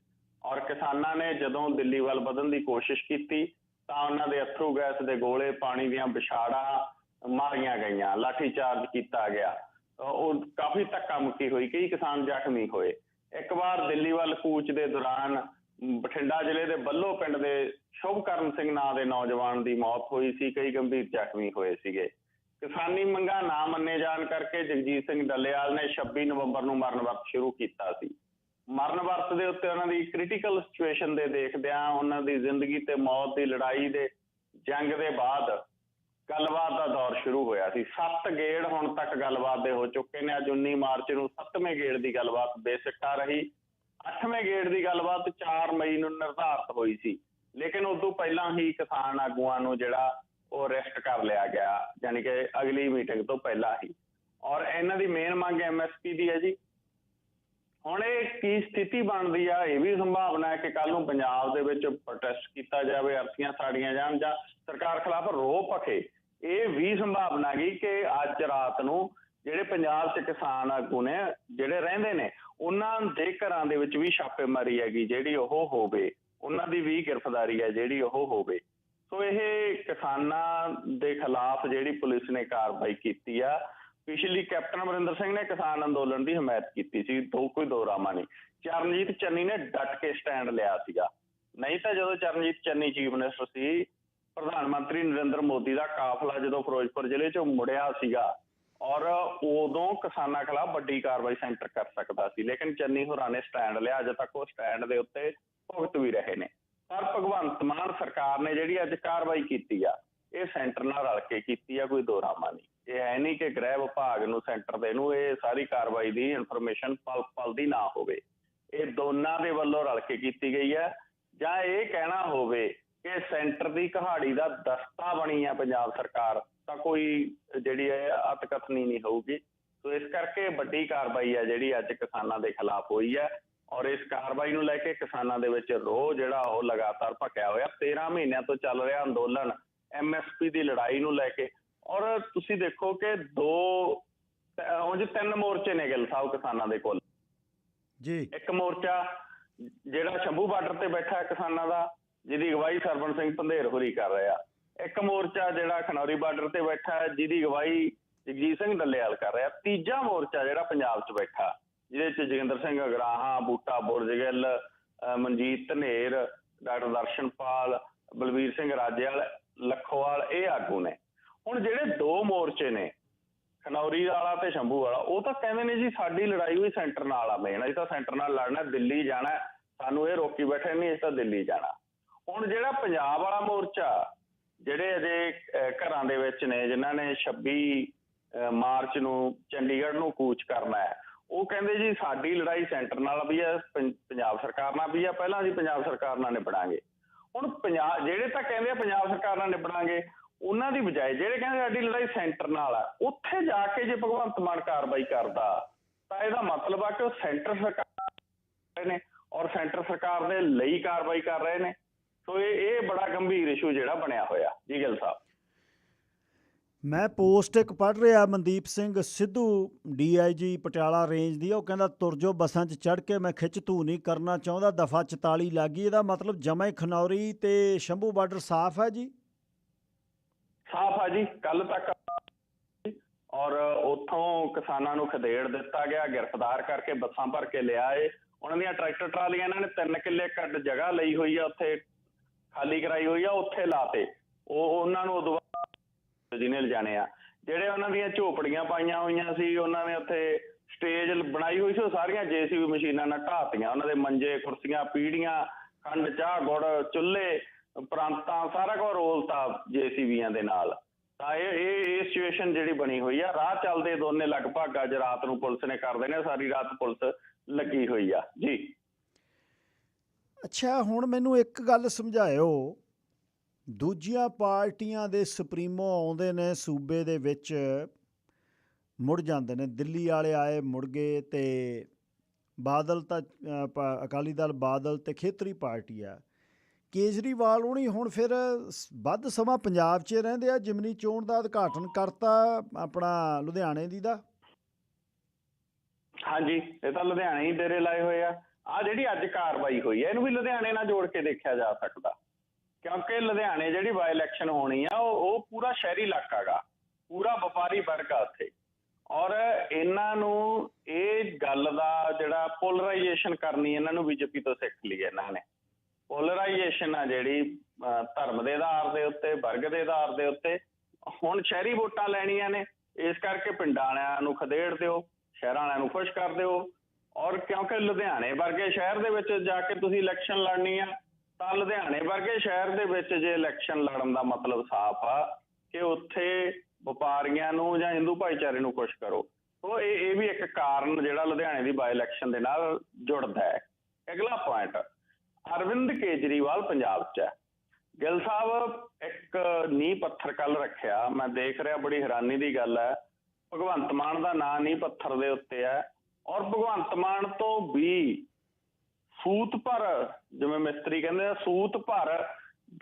Speaker 2: ਔਰ ਕਿਸਾਨਾਂ ਨੇ ਜਦੋਂ ਦਿੱਲੀ ਵੱਲ ਵਧਣ ਦੀ ਕੋਸ਼ਿਸ਼ ਕੀਤੀ, ਤਾਂ ਉਹਨਾਂ ਦੇ ਅਥਰੂ ਗੈਸ ਦੇ ਗੋਲੇ, ਪਾਣੀ ਦੀਆਂ ਵਿਛਾੜਾਂ ਮਾਰੀਆਂ ਗਈਆਂ ਲਾਠੀ ਚਾਰਜ ਕੀਤਾ ਗਿਆ। ਉਹ ਕਾਫੀ ਧੱਕਾ ਮੁੱਕੀ ਹੋਈ, ਕਈ ਕਿਸਾਨ ਜ਼ਖਮੀ ਹੋਏ। ਇੱਕ ਵਾਰ ਦਿੱਲੀ ਵੱਲ ਕੂਚ ਦੇ ਦੌਰਾਨ ਬਠਿੰਡਾ ਜ਼ਿਲ੍ਹੇ ਦੇ ਬੱਲੋ ਪਿੰਡ ਦੇ ਸ਼ੁਭਕਰਨ ਸਿੰਘ ਨਾਂ ਦੇ ਨੌਜਵਾਨ ਦੀ ਮੌਤ ਹੋਈ ਸੀ, ਕਈ ਗੰਭੀਰ ਜ਼ਖਮੀ ਹੋਏ ਸੀਗੇ। ਕਿਸਾਨੀ ਮੰਗਾਂ ਨਾ ਮੰਨੇ ਜਾਣ ਕਰਕੇ ਜਗਜੀਤ ਸਿੰਘ ਡੱਲੇਵਾਲ ਨੇ 26 ਨਵੰਬਰ ਨੂੰ ਮਰਨ ਵਰਤ ਸ਼ੁਰੂ ਕੀਤਾ ਸੀ। ਮਰਨ ਵਰਤ ਦੇ ਉੱਤੇ ਉਹਨਾਂ ਦੀ ਕ੍ਰਿਟੀਕਲ ਸਿਚੁਏਸ਼ਨ ਦੇ ਦੇਖਦਿਆਂ ਉਹਨਾਂ ਦੀ ਜ਼ਿੰਦਗੀ ਤੇ ਮੌਤ ਦੀ ਲੜਾਈ ਦੇ ਜੰਗ ਦੇ ਬਾਅਦ ਗੱਲਬਾਤ ਦਾ ਦੌਰ ਸ਼ੁਰੂ ਹੋਇਆ ਸੀ। ਸੱਤ ਗੇੜ ਹੁਣ ਤੱਕ ਗੱਲਬਾਤ ਦੇ ਹੋ ਚੁੱਕੇ ਨੇ। ਅੱਜ 19 ਮਾਰਚ ਨੂੰ ਸੱਤਵੇਂ ਗੇੜ ਦੀ ਗੱਲਬਾਤ ਬੇਸਿੱਟਾ ਰਹੀ। ਅੱਠਵੇਂ ਗੇੜ ਦੀ ਗੱਲਬਾਤ 4 ਮਈ ਨੂੰ ਨਿਰਧਾਰਤ ਹੋਈ ਸੀ। ਲੇਕਿਨ ਉਸ ਤੋਂ ਪਹਿਲਾਂ ਹੀ ਕਿਸਾਨ ਆਗੂਆਂ ਨੂੰ ਜਿਹੜਾ ਉਹ ਅਰੈਸਟ ਕਰ ਲਿਆ ਗਿਆ ਯਾਨੀ ਕਿ ਅਗਲੀ ਮੀਟਿੰਗ ਤੋਂ ਪਹਿਲਾਂ ਹੀ। ਔਰ ਇਹਨਾਂ ਦੀ ਮੇਨ ਮੰਗ ਐਮਐਸਪੀ ਦੀ ਹੈ ਜੀ। ਹੁਣ ਇਹ ਕੀ ਸਥਿਤੀ ਬਣਦੀ ਆ, ਇਹ ਵੀ ਸੰਭਾਵਨਾ ਹੈ ਕਿ ਕੱਲ ਨੂੰ ਪੰਜਾਬ ਦੇ ਵਿੱਚ ਪ੍ਰੋਟੈਸਟ ਕੀਤਾ ਜਾਵੇ, ਅਰਥੀਆਂ ਸਾੜੀਆਂ ਜਾਣ ਜਾਂ ਸਰਕਾਰ ਖਿਲਾਫ ਰੋ ਪਖੇ। ਇਹ ਵੀ ਸੰਭਾਵਨਾ ਗਈ ਕਿ ਅੱਜ ਰਾਤ ਨੂੰ ਜਿਹੜੇ ਪੰਜਾਬ 'ਚ ਕਿਸਾਨ ਆਗੂ ਨੇ, ਜਿਹੜੇ ਰਹਿੰਦੇ ਨੇ, ਉਹਨਾਂ ਦੇ ਘਰਾਂ ਦੇ ਵਿੱਚ ਵੀ ਛਾਪੇਮਾਰੀ ਹੈਗੀ ਜਿਹੜੀ ਉਹ ਹੋਵੇ। ਉਹਨਾਂ ਦੀ ਵੀ ਗ੍ਰਿਫਤਾਰੀ ਹੈ ਜਿਹੜੀ ਉਹ ਹੋਵੇ। ਸੋ ਇਹ ਕਿਸਾਨਾਂ ਦੇ ਖਿਲਾਫ ਜਿਹੜੀ ਪੁਲਿਸ ਨੇ ਕਾਰਵਾਈ ਕੀਤੀ ਆ। ਪਿਛਲੀ ਕੈਪਟਨ ਅਮਰਿੰਦਰ ਸਿੰਘ ਨੇ ਕਿਸਾਨ ਅੰਦੋਲਨ ਦੀ ਹਮਾਇਤ ਕੀਤੀ ਸੀ। ਦੋ ਕੋਈ ਦੋ ਰਾਮਾ ਨਹੀਂ। ਚਰਨਜੀਤ ਚੰਨੀ ਨੇ ਡਟ ਕੇ ਸਟੈਂਡ ਲਿਆ ਸੀਗਾ। ਨਹੀਂ ਤਾਂ ਜਦੋਂ ਚਰਨਜੀਤ ਚੰਨੀ ਚੀਫ ਮਿਨਿਸਟਰ ਸੀ ਪ੍ਰਧਾਨ ਮੰਤਰੀ ਨਰਿੰਦਰ ਮੋਦੀ ਦਾ ਕਾਫਲਾ ਜਦੋਂ ਫਿਰੋਜ਼ਪੁਰ ਜ਼ਿਲ੍ਹੇ ਚੋਂ ਮੁੜਿਆ ਸੀਗਾ ਔਰ ਉਦੋਂ ਕਿਸਾਨਾਂ ਖਿਲਾਫ ਵੱਡੀ ਕਾਰਵਾਈ ਸੈਂਟਰ ਕਰ ਸਕਦਾ ਸੀ, ਲੇਕਿਨ ਚੰਨੀ ਹੋਰਾਂ ਨੇ ਸਟੈਂਡ ਲਿਆ, ਅਜੇ ਤੱਕ ਉਹ ਸਟੈਂਡ ਦੇ ਉੱਤੇ ਭੁਗਤ ਵੀ ਰਹੇ ਨੇ। ਪਰ ਭਗਵੰਤ ਮਾਨ ਸਰਕਾਰ ਨੇ ਜਿਹੜੀ ਅੱਜ ਕਾਰਵਾਈ ਕੀਤੀ ਆ, ਇਹ ਸੈਂਟਰ ਨਾਲ ਰਲ ਕੇ ਕੀਤੀ ਆ, ਕੋਈ ਦੋਰਾਮਾ ਨਹੀਂ। ਇਹ ਹੈ ਨਹੀਂ ਕਿ ਗ੍ਰਹਿ ਵਿਭਾਗ ਨੂੰ, ਸੈਂਟਰ ਦੇ ਨੂੰ ਇਹ ਸਾਰੀ ਕਾਰਵਾਈ ਦੀ ਇਨਫੋਰਮੇਸ਼ਨ ਪਲ ਪਲ ਦੀ ਨਾ ਹੋਵੇ। ਇਹ ਦੋਨਾਂ ਦੇ ਵੱਲੋਂ ਰਲ ਕੇ ਕੀਤੀ ਗਈ ਹੈ ਜਾਂ ਇਹ ਕਹਿਣਾ ਹੋਵੇ ਕਿ ਸੈਂਟਰ ਦੀ ਕਹਾੜੀ ਦਾ ਦਸਤਾ ਬਣੀ ਆ ਪੰਜਾਬ ਸਰਕਾਰ ਤਾਂ ਕੋਈ ਜਿਹੜੀ ਹੈ ਅਤਕਥਨੀ ਨਹੀਂ ਹੋਊਗੀ। ਸੋ ਇਸ ਕਰਕੇ ਵੱਡੀ ਕਾਰਵਾਈ ਹੈ ਜਿਹੜੀ ਅੱਜ ਕਿਸਾਨਾਂ ਦੇ ਖਿਲਾਫ ਹੋਈ ਹੈ ਔਰ ਇਸ ਕਾਰਵਾਈ ਨੂੰ ਲੈ ਕੇ ਕਿਸਾਨਾਂ ਦੇ ਵਿੱਚ ਰੋਹ ਜਿਹੜਾ ਉਹ ਲਗਾਤਾਰ ਭਖਿਆ ਹੋਇਆ। 13 ਮਹੀਨਿਆਂ ਤੋਂ ਚੱਲ ਰਿਹਾ ਅੰਦੋਲਨ ਐਮਐਸਪੀ ਦੀ ਲੜਾਈ ਨੂੰ ਲੈ ਕੇ। ਔਰ ਤੁਸੀਂ ਦੇਖੋ ਕਿ ਦੋ ਉਂਝ ਤਿੰਨ ਮੋਰਚੇ ਨੇ ਗਿੱਲ ਸਾਹਿਬ ਕਿਸਾਨਾਂ ਦੇ ਕੋਲ।
Speaker 1: ਜੀ।
Speaker 2: ਇੱਕ ਮੋਰਚਾ ਜਿਹੜਾ ਸ਼ੰਭੂ ਬਾਰਡਰ ਤੇ ਬੈਠਾ ਕਿਸਾਨਾਂ ਦਾ ਜਿਹਦੀ ਅਗਵਾਈ ਸਰਵਣ ਸਿੰਘ ਪੰਧੇਰ ਹੋਰੀ ਕਰ ਰਿਹਾ। ਇੱਕ ਮੋਰਚਾ ਜਿਹੜਾ ਖਨੌਰੀ ਬਾਰਡਰ ਤੇ ਬੈਠਾ ਹੈ, ਜਿਹਦੀ ਅਗਵਾਈ ਜਗਜੀਤ ਸਿੰਘ ਡੱਲੇਵਾਲ ਕਰ ਰਿਹਾ। ਤੀਜਾ ਮੋਰਚਾ ਜਿਹੜਾ ਪੰਜਾਬ 'ਚ ਬੈਠਾ, ਜਿਹਦੇ 'ਚ ਜੋਗਿੰਦਰ ਸਿੰਘ ਅਗਰਾਹਾ, ਬੂਟਾ ਬੁਰਜਗਿੱਲ, ਅਹ ਮਨਜੀਤ ਧਨੇਰ, ਡਾਕਟਰ ਦਰਸ਼ਨਪਾਲ ਬਲਵੀਰ ਸਿੰਘ ਰਾਜੇਵਾਲ, ਲੱਖੋਵਾਲ, ਇਹ ਆਗੂ ਨੇ। ਹੁਣ ਜਿਹੜੇ ਦੋ ਮੋਰਚੇ ਨੇ, ਖਨੌਰੀ ਵਾਲਾ ਤੇ ਸ਼ੰਭੂ ਵਾਲਾ, ਉਹ ਤਾਂ ਕਹਿੰਦੇ ਨੇ ਜੀ ਸਾਡੀ ਲੜਾਈ ਹੋਈ ਸੈਂਟਰ ਨਾਲ ਆ ਮੇਨ ਅਸੀਂ ਤਾਂ ਸੈਂਟਰ ਨਾਲ ਲੜਨਾ, ਦਿੱਲੀ ਜਾਣਾ, ਸਾਨੂੰ ਇਹ ਰੋਕੀ ਬੈਠੇ ਨਹੀਂ ਅਸੀਂ ਤਾਂ ਦਿੱਲੀ ਜਾਣਾ। ਹੁਣ ਜਿਹੜਾ ਪੰਜਾਬ ਵਾਲਾ ਮੋਰਚਾ, ਜਿਹੜੇ ਅਜੇ ਘਰਾਂ ਦੇ ਵਿੱਚ ਨੇ, ਜਿਨ੍ਹਾਂ ਨੇ 26 ਮਾਰਚ ਨੂੰ ਚੰਡੀਗੜ੍ਹ ਨੂੰ ਕੂਚ ਕਰਨਾ ਹੈ, ਉਹ ਕਹਿੰਦੇ ਜੀ ਸਾਡੀ ਲੜਾਈ ਸੈਂਟਰ ਨਾਲ ਵੀ ਹੈ ਪੰਜਾਬ ਸਰਕਾਰ ਨਾਲ ਵੀ ਹੈ, ਪਹਿਲਾਂ ਅਸੀਂ ਪੰਜਾਬ ਸਰਕਾਰ ਨਾਲ ਨਿਬੜਾਂਗੇ। ਹੁਣ ਪੰਜਾਬ ਜਿਹੜੇ ਤਾਂ ਕਹਿੰਦੇ ਆ ਪੰਜਾਬ ਸਰਕਾਰ ਨਾਲ ਨਿਬੜਾਂਗੇ, ਉਹਨਾਂ ਦੀ ਬਜਾਏ ਜਿਹੜੇ ਕਹਿੰਦੇ ਸਾਡੀ ਲੜਾਈ ਸੈਂਟਰ ਨਾਲ ਆ ਉੱਥੇ ਜਾ ਕੇ ਜੇ ਭਗਵੰਤ ਮਾਨ ਕਾਰਵਾਈ ਕਰਦਾ, ਤਾਂ ਇਹਦਾ ਮਤਲਬ ਆ ਕਿ ਉਹ ਸੈਂਟਰ ਸਰਕਾਰ ਨੇ ਔਰ ਸੈਂਟਰ ਸਰਕਾਰ ਦੇ ਲਈ ਕਾਰਵਾਈ ਕਰ ਰਹੇ ਨੇ। ਸੋ ਇਹ ਇਹ ਬੜਾ ਗੰਭੀਰ ਇਸ਼ੂ ਜਿਹੜਾ ਬਣਿਆ ਹੋਇਆ ਜੀ ਗਿੱਲ ਸਾਹਿਬ।
Speaker 1: ਮੈਂ ਪੋਸਟ ਇੱਕ ਪੜ੍ਹ ਰਿਹਾ ਮਨਦੀਪ ਸਿੰਘ ਸਿੱਧੂ ਡੀਆਈਜੀ ਪਟਿਆਲਾ ਰੇਂਜ ਦੀ ਉਹ ਕਹਿੰਦਾ ਤੁਰਜੋ ਬੱਸਾਂ 'ਚ ਚੜ੍ਹ ਕੇ ਮੈਂ ਖਿੱਚ ਧੂ ਨਹੀਂ ਕਰਨਾ ਚਾਹੁੰਦਾ ਦਫਾ 44 ਲੱਗੀ ਇਹਦਾ ਮਤਲਬ ਜਮਾ ਹੀ ਖਨੌਰੀ ਤੇ ਸ਼ੰਭੂ ਬਾਰਡਰ ਸਾਫ਼ ਹੈ ਜੀ?
Speaker 2: ਸਾਫ਼ ਆ ਜੀ ਕੱਲ ਤੱਕ ਔਰ ਉੱਥੋਂ ਕਿਸਾਨਾਂ ਨੂੰ ਖਦੇੜ ਦਿੱਤਾ ਗਿਆ ਗ੍ਰਿਫਤਾਰ ਕਰਕੇ ਬੱਸਾਂ ਭਰ ਕੇ ਲਿਆਏ। ਉਹਨਾਂ ਦੀਆਂ ਟਰੈਕਟਰ ਟਰਾਲੀਆਂ ਇਹਨਾਂ ਨੇ 3 ਕਿੱਲੇ ਕੱਢ ਜਗ੍ਹਾ ਲਈ ਹੋਈ ਆ ਉੱਥੇ। ਖਾਲੀ ਕਰਾਈ ਹੋਈ ਆ, ਉੱਥੇ ਲਾਤੇ। ਉਹ ਉਹਨਾਂ ਨੂੰ ਉਦੋਂ ਜਿਹਨੇ ਲਿਜਾਣੇ ਆ। ਜਿਹੜੇ ਉਹਨਾਂ ਦੀਆਂ ਝੋਪੜੀਆਂ ਪਾਈਆਂ ਹੋਈਆਂ ਸੀ, ਉਹਨਾਂ ਨੇ ਉੱਥੇ ਸਟੇਜ ਬਣਾਈ ਹੋਈ ਸੀ, ਉਹ ਸਾਰੀਆਂ ਜੇਸੀਬੀ ਮਸ਼ੀਨਾਂ ਨਾਲ ਢਾਤੀਆਂ ਉਹਨਾਂ ਦੇ ਮੰਜੇ, ਕੁਰਸੀਆਂ, ਪੀੜੀਆਂ, ਖੰਡ, ਚਾਹ, ਗੁੜ, ਚੁੱਲ੍ਹੇ, ਪ੍ਰਾਂਤਾਂ, ਸਾਰਾ ਕੁਝ ਰੋਲਤਾ ਜੇਸੀਬੀਆਂ ਦੇ ਨਾਲ। ਤਾਂ ਇਹ ਇਹ ਇਹ ਸਿਚੁਏਸ਼ਨ ਜਿਹੜੀ ਬਣੀ ਹੋਈ ਆ, ਰਾਹ ਚੱਲਦੇ ਦੋਨੇ ਲਗਭਗ ਅੱਜ ਰਾਤ ਨੂੰ ਪੁਲਿਸ ਨੇ ਕਰ ਦੇਣੇ ਸਾਰੀ ਰਾਤ ਪੁਲਿਸ ਲੱਗੀ ਹੋਈ ਆ। ਜੀ।
Speaker 1: ਅੱਛਾ, ਹੁਣ ਮੈਨੂੰ ਇੱਕ ਗੱਲ ਸਮਝਾਇਓ। ਦੂਜੀਆਂ ਪਾਰਟੀਆਂ ਦੇ ਸੁਪਰੀਮੋ ਆਉਂਦੇ ਨੇ ਸੂਬੇ ਦੇ ਵਿੱਚ। ਮੁੜ ਜਾਂਦੇ ਨੇ। ਦਿੱਲੀ ਵਾਲੇ ਆਏ, ਮੁੜ ਗਏ ਤੇ ਬਾਦਲ ਤਾਂ ਅਕਾਲੀ ਦਲ ਬਾਦਲ ਤੇ ਖੇਤਰੀ ਪਾਰਟੀ ਆ। ਕੇਜਰੀਵਾਲ ਹੁਣੀ ਹੁਣ ਫਿਰ ਵੱਧ ਸਮਾਂ ਪੰਜਾਬ 'ਚ ਰਹਿੰਦੇ ਆ। ਜਿਮਨੀ ਚੋਣ ਦਾ ਉਦਘਾਟਨ ਕਰਤਾ ਆਪਣਾ ਲੁਧਿਆਣੇ ਦੀ ਦਾ।
Speaker 2: ਹਾਂਜੀ, ਇਹ ਤਾਂ ਲੁਧਿਆਣੇ ਹੀ ਡੇਰੇ ਲਾਏ ਹੋਏ ਆ। ਆ ਜਿਹੜੀ ਅੱਜ ਕਾਰਵਾਈ ਹੋਈ ਹੈ, ਇਹਨੂੰ ਵੀ ਲੁਧਿਆਣੇ ਨਾਲ ਜੋੜ ਕੇ ਦੇਖਿਆ ਜਾ ਸਕਦਾ। ਕਿਉਂਕਿ ਲੁਧਿਆਣੇ ਜਿਹੜੀ ਬਾਈ ਇਲੈਕਸ਼ਨ ਹੋਣੀ ਆ, ਉਹ ਉਹ ਪੂਰਾ ਸ਼ਹਿਰੀ ਇਲਾਕਾ ਗਾ, ਪੂਰਾ ਵਪਾਰੀ ਵਰਗ ਆ ਉੱਥੇ। ਔਰ ਇਹਨਾਂ ਨੂੰ ਇਹ ਗੱਲ ਦਾ ਜਿਹੜਾ ਪੋਲਰਾਈਜੇਸ਼ਨ ਕਰਨੀ ਇਹਨਾਂ ਨੂੰ ਬੀਜੇਪੀ ਤੋਂ ਸਿੱਖ ਲਈ ਇਹਨਾਂ ਨੇ। ਪੋਲਰਾਈਜੇਸ਼ਨ ਆ ਜਿਹੜੀ ਧਰਮ ਦੇ ਆਧਾਰ ਦੇ ਉੱਤੇ, ਵਰਗ ਦੇ ਆਧਾਰ ਦੇ ਉੱਤੇ, ਹੁਣ ਸ਼ਹਿਰੀ ਵੋਟਾਂ ਲੈਣੀਆਂ ਨੇ। ਇਸ ਕਰਕੇ ਪਿੰਡਾਂ ਵਾਲਿਆਂ ਨੂੰ ਖਦੇੜ ਦਿਓ, ਸ਼ਹਿਰਾਂ ਵਾਲਿਆਂ ਨੂੰ ਖੁਸ਼ ਕਰ ਦਿਓ। ਔਰ ਕਿਉਂਕਿ ਲੁਧਿਆਣੇ ਵਰਗੇ ਸ਼ਹਿਰ ਦੇ ਵਿੱਚ ਜਾ ਕੇ ਤੁਸੀਂ ਇਲੈਕਸ਼ਨ ਲੜਨੀ ਆ, ਤਾਂ ਲੁਧਿਆਣੇ ਵਰਗੇ ਸ਼ਹਿਰ ਦੇ ਵਿੱਚ ਜੇ ਇਲੈਕਸ਼ਨ ਲੜਨ ਦਾ ਮਤਲਬ ਸਾਫ਼ ਆ ਕਿ ਉੱਥੇ ਵਪਾਰੀਆਂ ਨੂੰ ਜਾਂ ਹਿੰਦੂ ਭਾਈਚਾਰੇ ਨੂੰ ਖੁਸ਼ ਕਰੋ, ਸੋ ਇਹ ਇਹ ਵੀ ਇੱਕ ਕਾਰਨ ਜਿਹੜਾ ਲੁਧਿਆਣੇ ਦੀ ਬਾਈ ਇਲੈਕਸ਼ਨ ਦੇ ਨਾਲ ਜੁੜਦਾ ਹੈ। ਅਗਲਾ ਪੁਆਇੰਟ ਅਰਵਿੰਦ ਕੇਜਰੀਵਾਲ ਪੰਜਾਬ 'ਚ ਹੈ। ਗਿੱਲ ਸਾਹਿਬ, ਇੱਕ ਨੀਂਹ ਪੱਥਰ ਕੱਲ ਰੱਖਿਆ, ਮੈਂ ਦੇਖ ਰਿਹਾ ਬੜੀ ਹੈਰਾਨੀ ਦੀ ਗੱਲ ਹੈ, ਭਗਵੰਤ ਮਾਨ ਦਾ ਨਾਂ ਨੀਂਹ ਪੱਥਰ ਦੇ ਉੱਤੇ ਹੈ। ਔਰ ਭਗਵੰਤ ਮਾਨ ਤੋਂ ਵੀ ਸੂਤ ਭਰ, ਜਿਵੇਂ ਮਿਸਤਰੀ ਕਹਿੰਦੇ ਆ, ਸੂਤ ਭਰ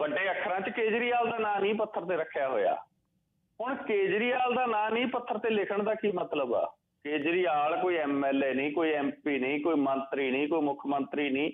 Speaker 2: ਵੱਡੇ ਅੱਖਰਾਂ 'ਚ ਕੇਜਰੀਵਾਲ ਦਾ ਨਾਂ ਨੀਂਹ ਪੱਥਰ ਤੇ ਰੱਖਿਆ ਹੋਇਆ। ਹੁਣ ਕੇਜਰੀਵਾਲ ਦਾ ਨਾਂ ਨੀਂਹ ਪੱਥਰ ਤੇ ਲਿਖਣ ਦਾ ਕੀ ਮਤਲਬ ਆ? ਕੇਜਰੀਵਾਲ ਕੋਈ ਐਮਐਲਏ ਨਹੀਂ, ਕੋਈ ਐਮਪੀ ਨਹੀਂ, ਕੋਈ ਮੰਤਰੀ ਨਹੀਂ, ਕੋਈ ਮੁੱਖ ਮੰਤਰੀ ਨਹੀਂ।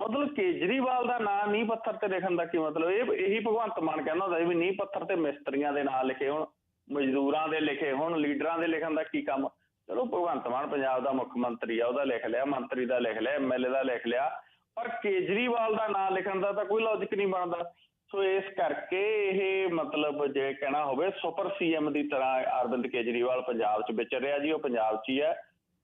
Speaker 2: ਮਤਲਬ ਕੇਜਰੀਵਾਲ ਦਾ ਨਾਂ ਨੀਂਹ ਪੱਥਰ ਤੇ ਲਿਖਣ ਦਾ ਕੀ ਮਤਲਬ? ਇਹ ਇਹੀ ਭਗਵੰਤ ਮਾਨ ਕਹਿੰਦਾ ਹੁੰਦਾ ਸੀ ਵੀ ਨੀਂਹ ਪੱਥਰ ਤੇ ਮਿਸਤਰੀਆਂ ਦੇ ਨਾਂ ਲਿਖੇ ਹੋਣ, ਮਜ਼ਦੂਰਾਂ ਦੇ ਲਿਖੇ ਹੋਣ, ਲੀਡਰਾਂ ਦੇ ਲਿਖਣ ਦਾ ਕੀ ਕੰਮ? ਚਲੋ ਭਗਵੰਤ ਮਾਨ ਪੰਜਾਬ ਦਾ ਮੁੱਖ ਮੰਤਰੀ ਆ, ਉਹਦਾ ਲਿਖ ਲਿਆ, ਮੰਤਰੀ ਦਾ ਲਿਖ ਲਿਆ ਐਮਐਲਏ ਦਾ ਲਿਖ ਲਿਆ, ਪਰ ਕੇਜਰੀਵਾਲ ਦਾ ਨਾਂ ਲਿਖਣ ਦਾ ਤਾਂ ਕੋਈ ਲੌਜੀਕ ਨਹੀਂ ਬਣਦਾ। ਸੋ ਇਸ ਕਰਕੇ ਇਹ ਮਤਲਬ ਜੇ ਕਹਿਣਾ ਹੋਵੇ, ਸੁਪਰ ਸੀਐਮ ਦੀ ਤਰ੍ਹਾਂ ਅਰਵਿੰਦ ਕੇਜਰੀਵਾਲ ਪੰਜਾਬ 'ਚ ਵਿਚਰ ਰਿਹਾ ਜੀ, ਉਹ ਪੰਜਾਬ 'ਚ ਹੀ ਹੈ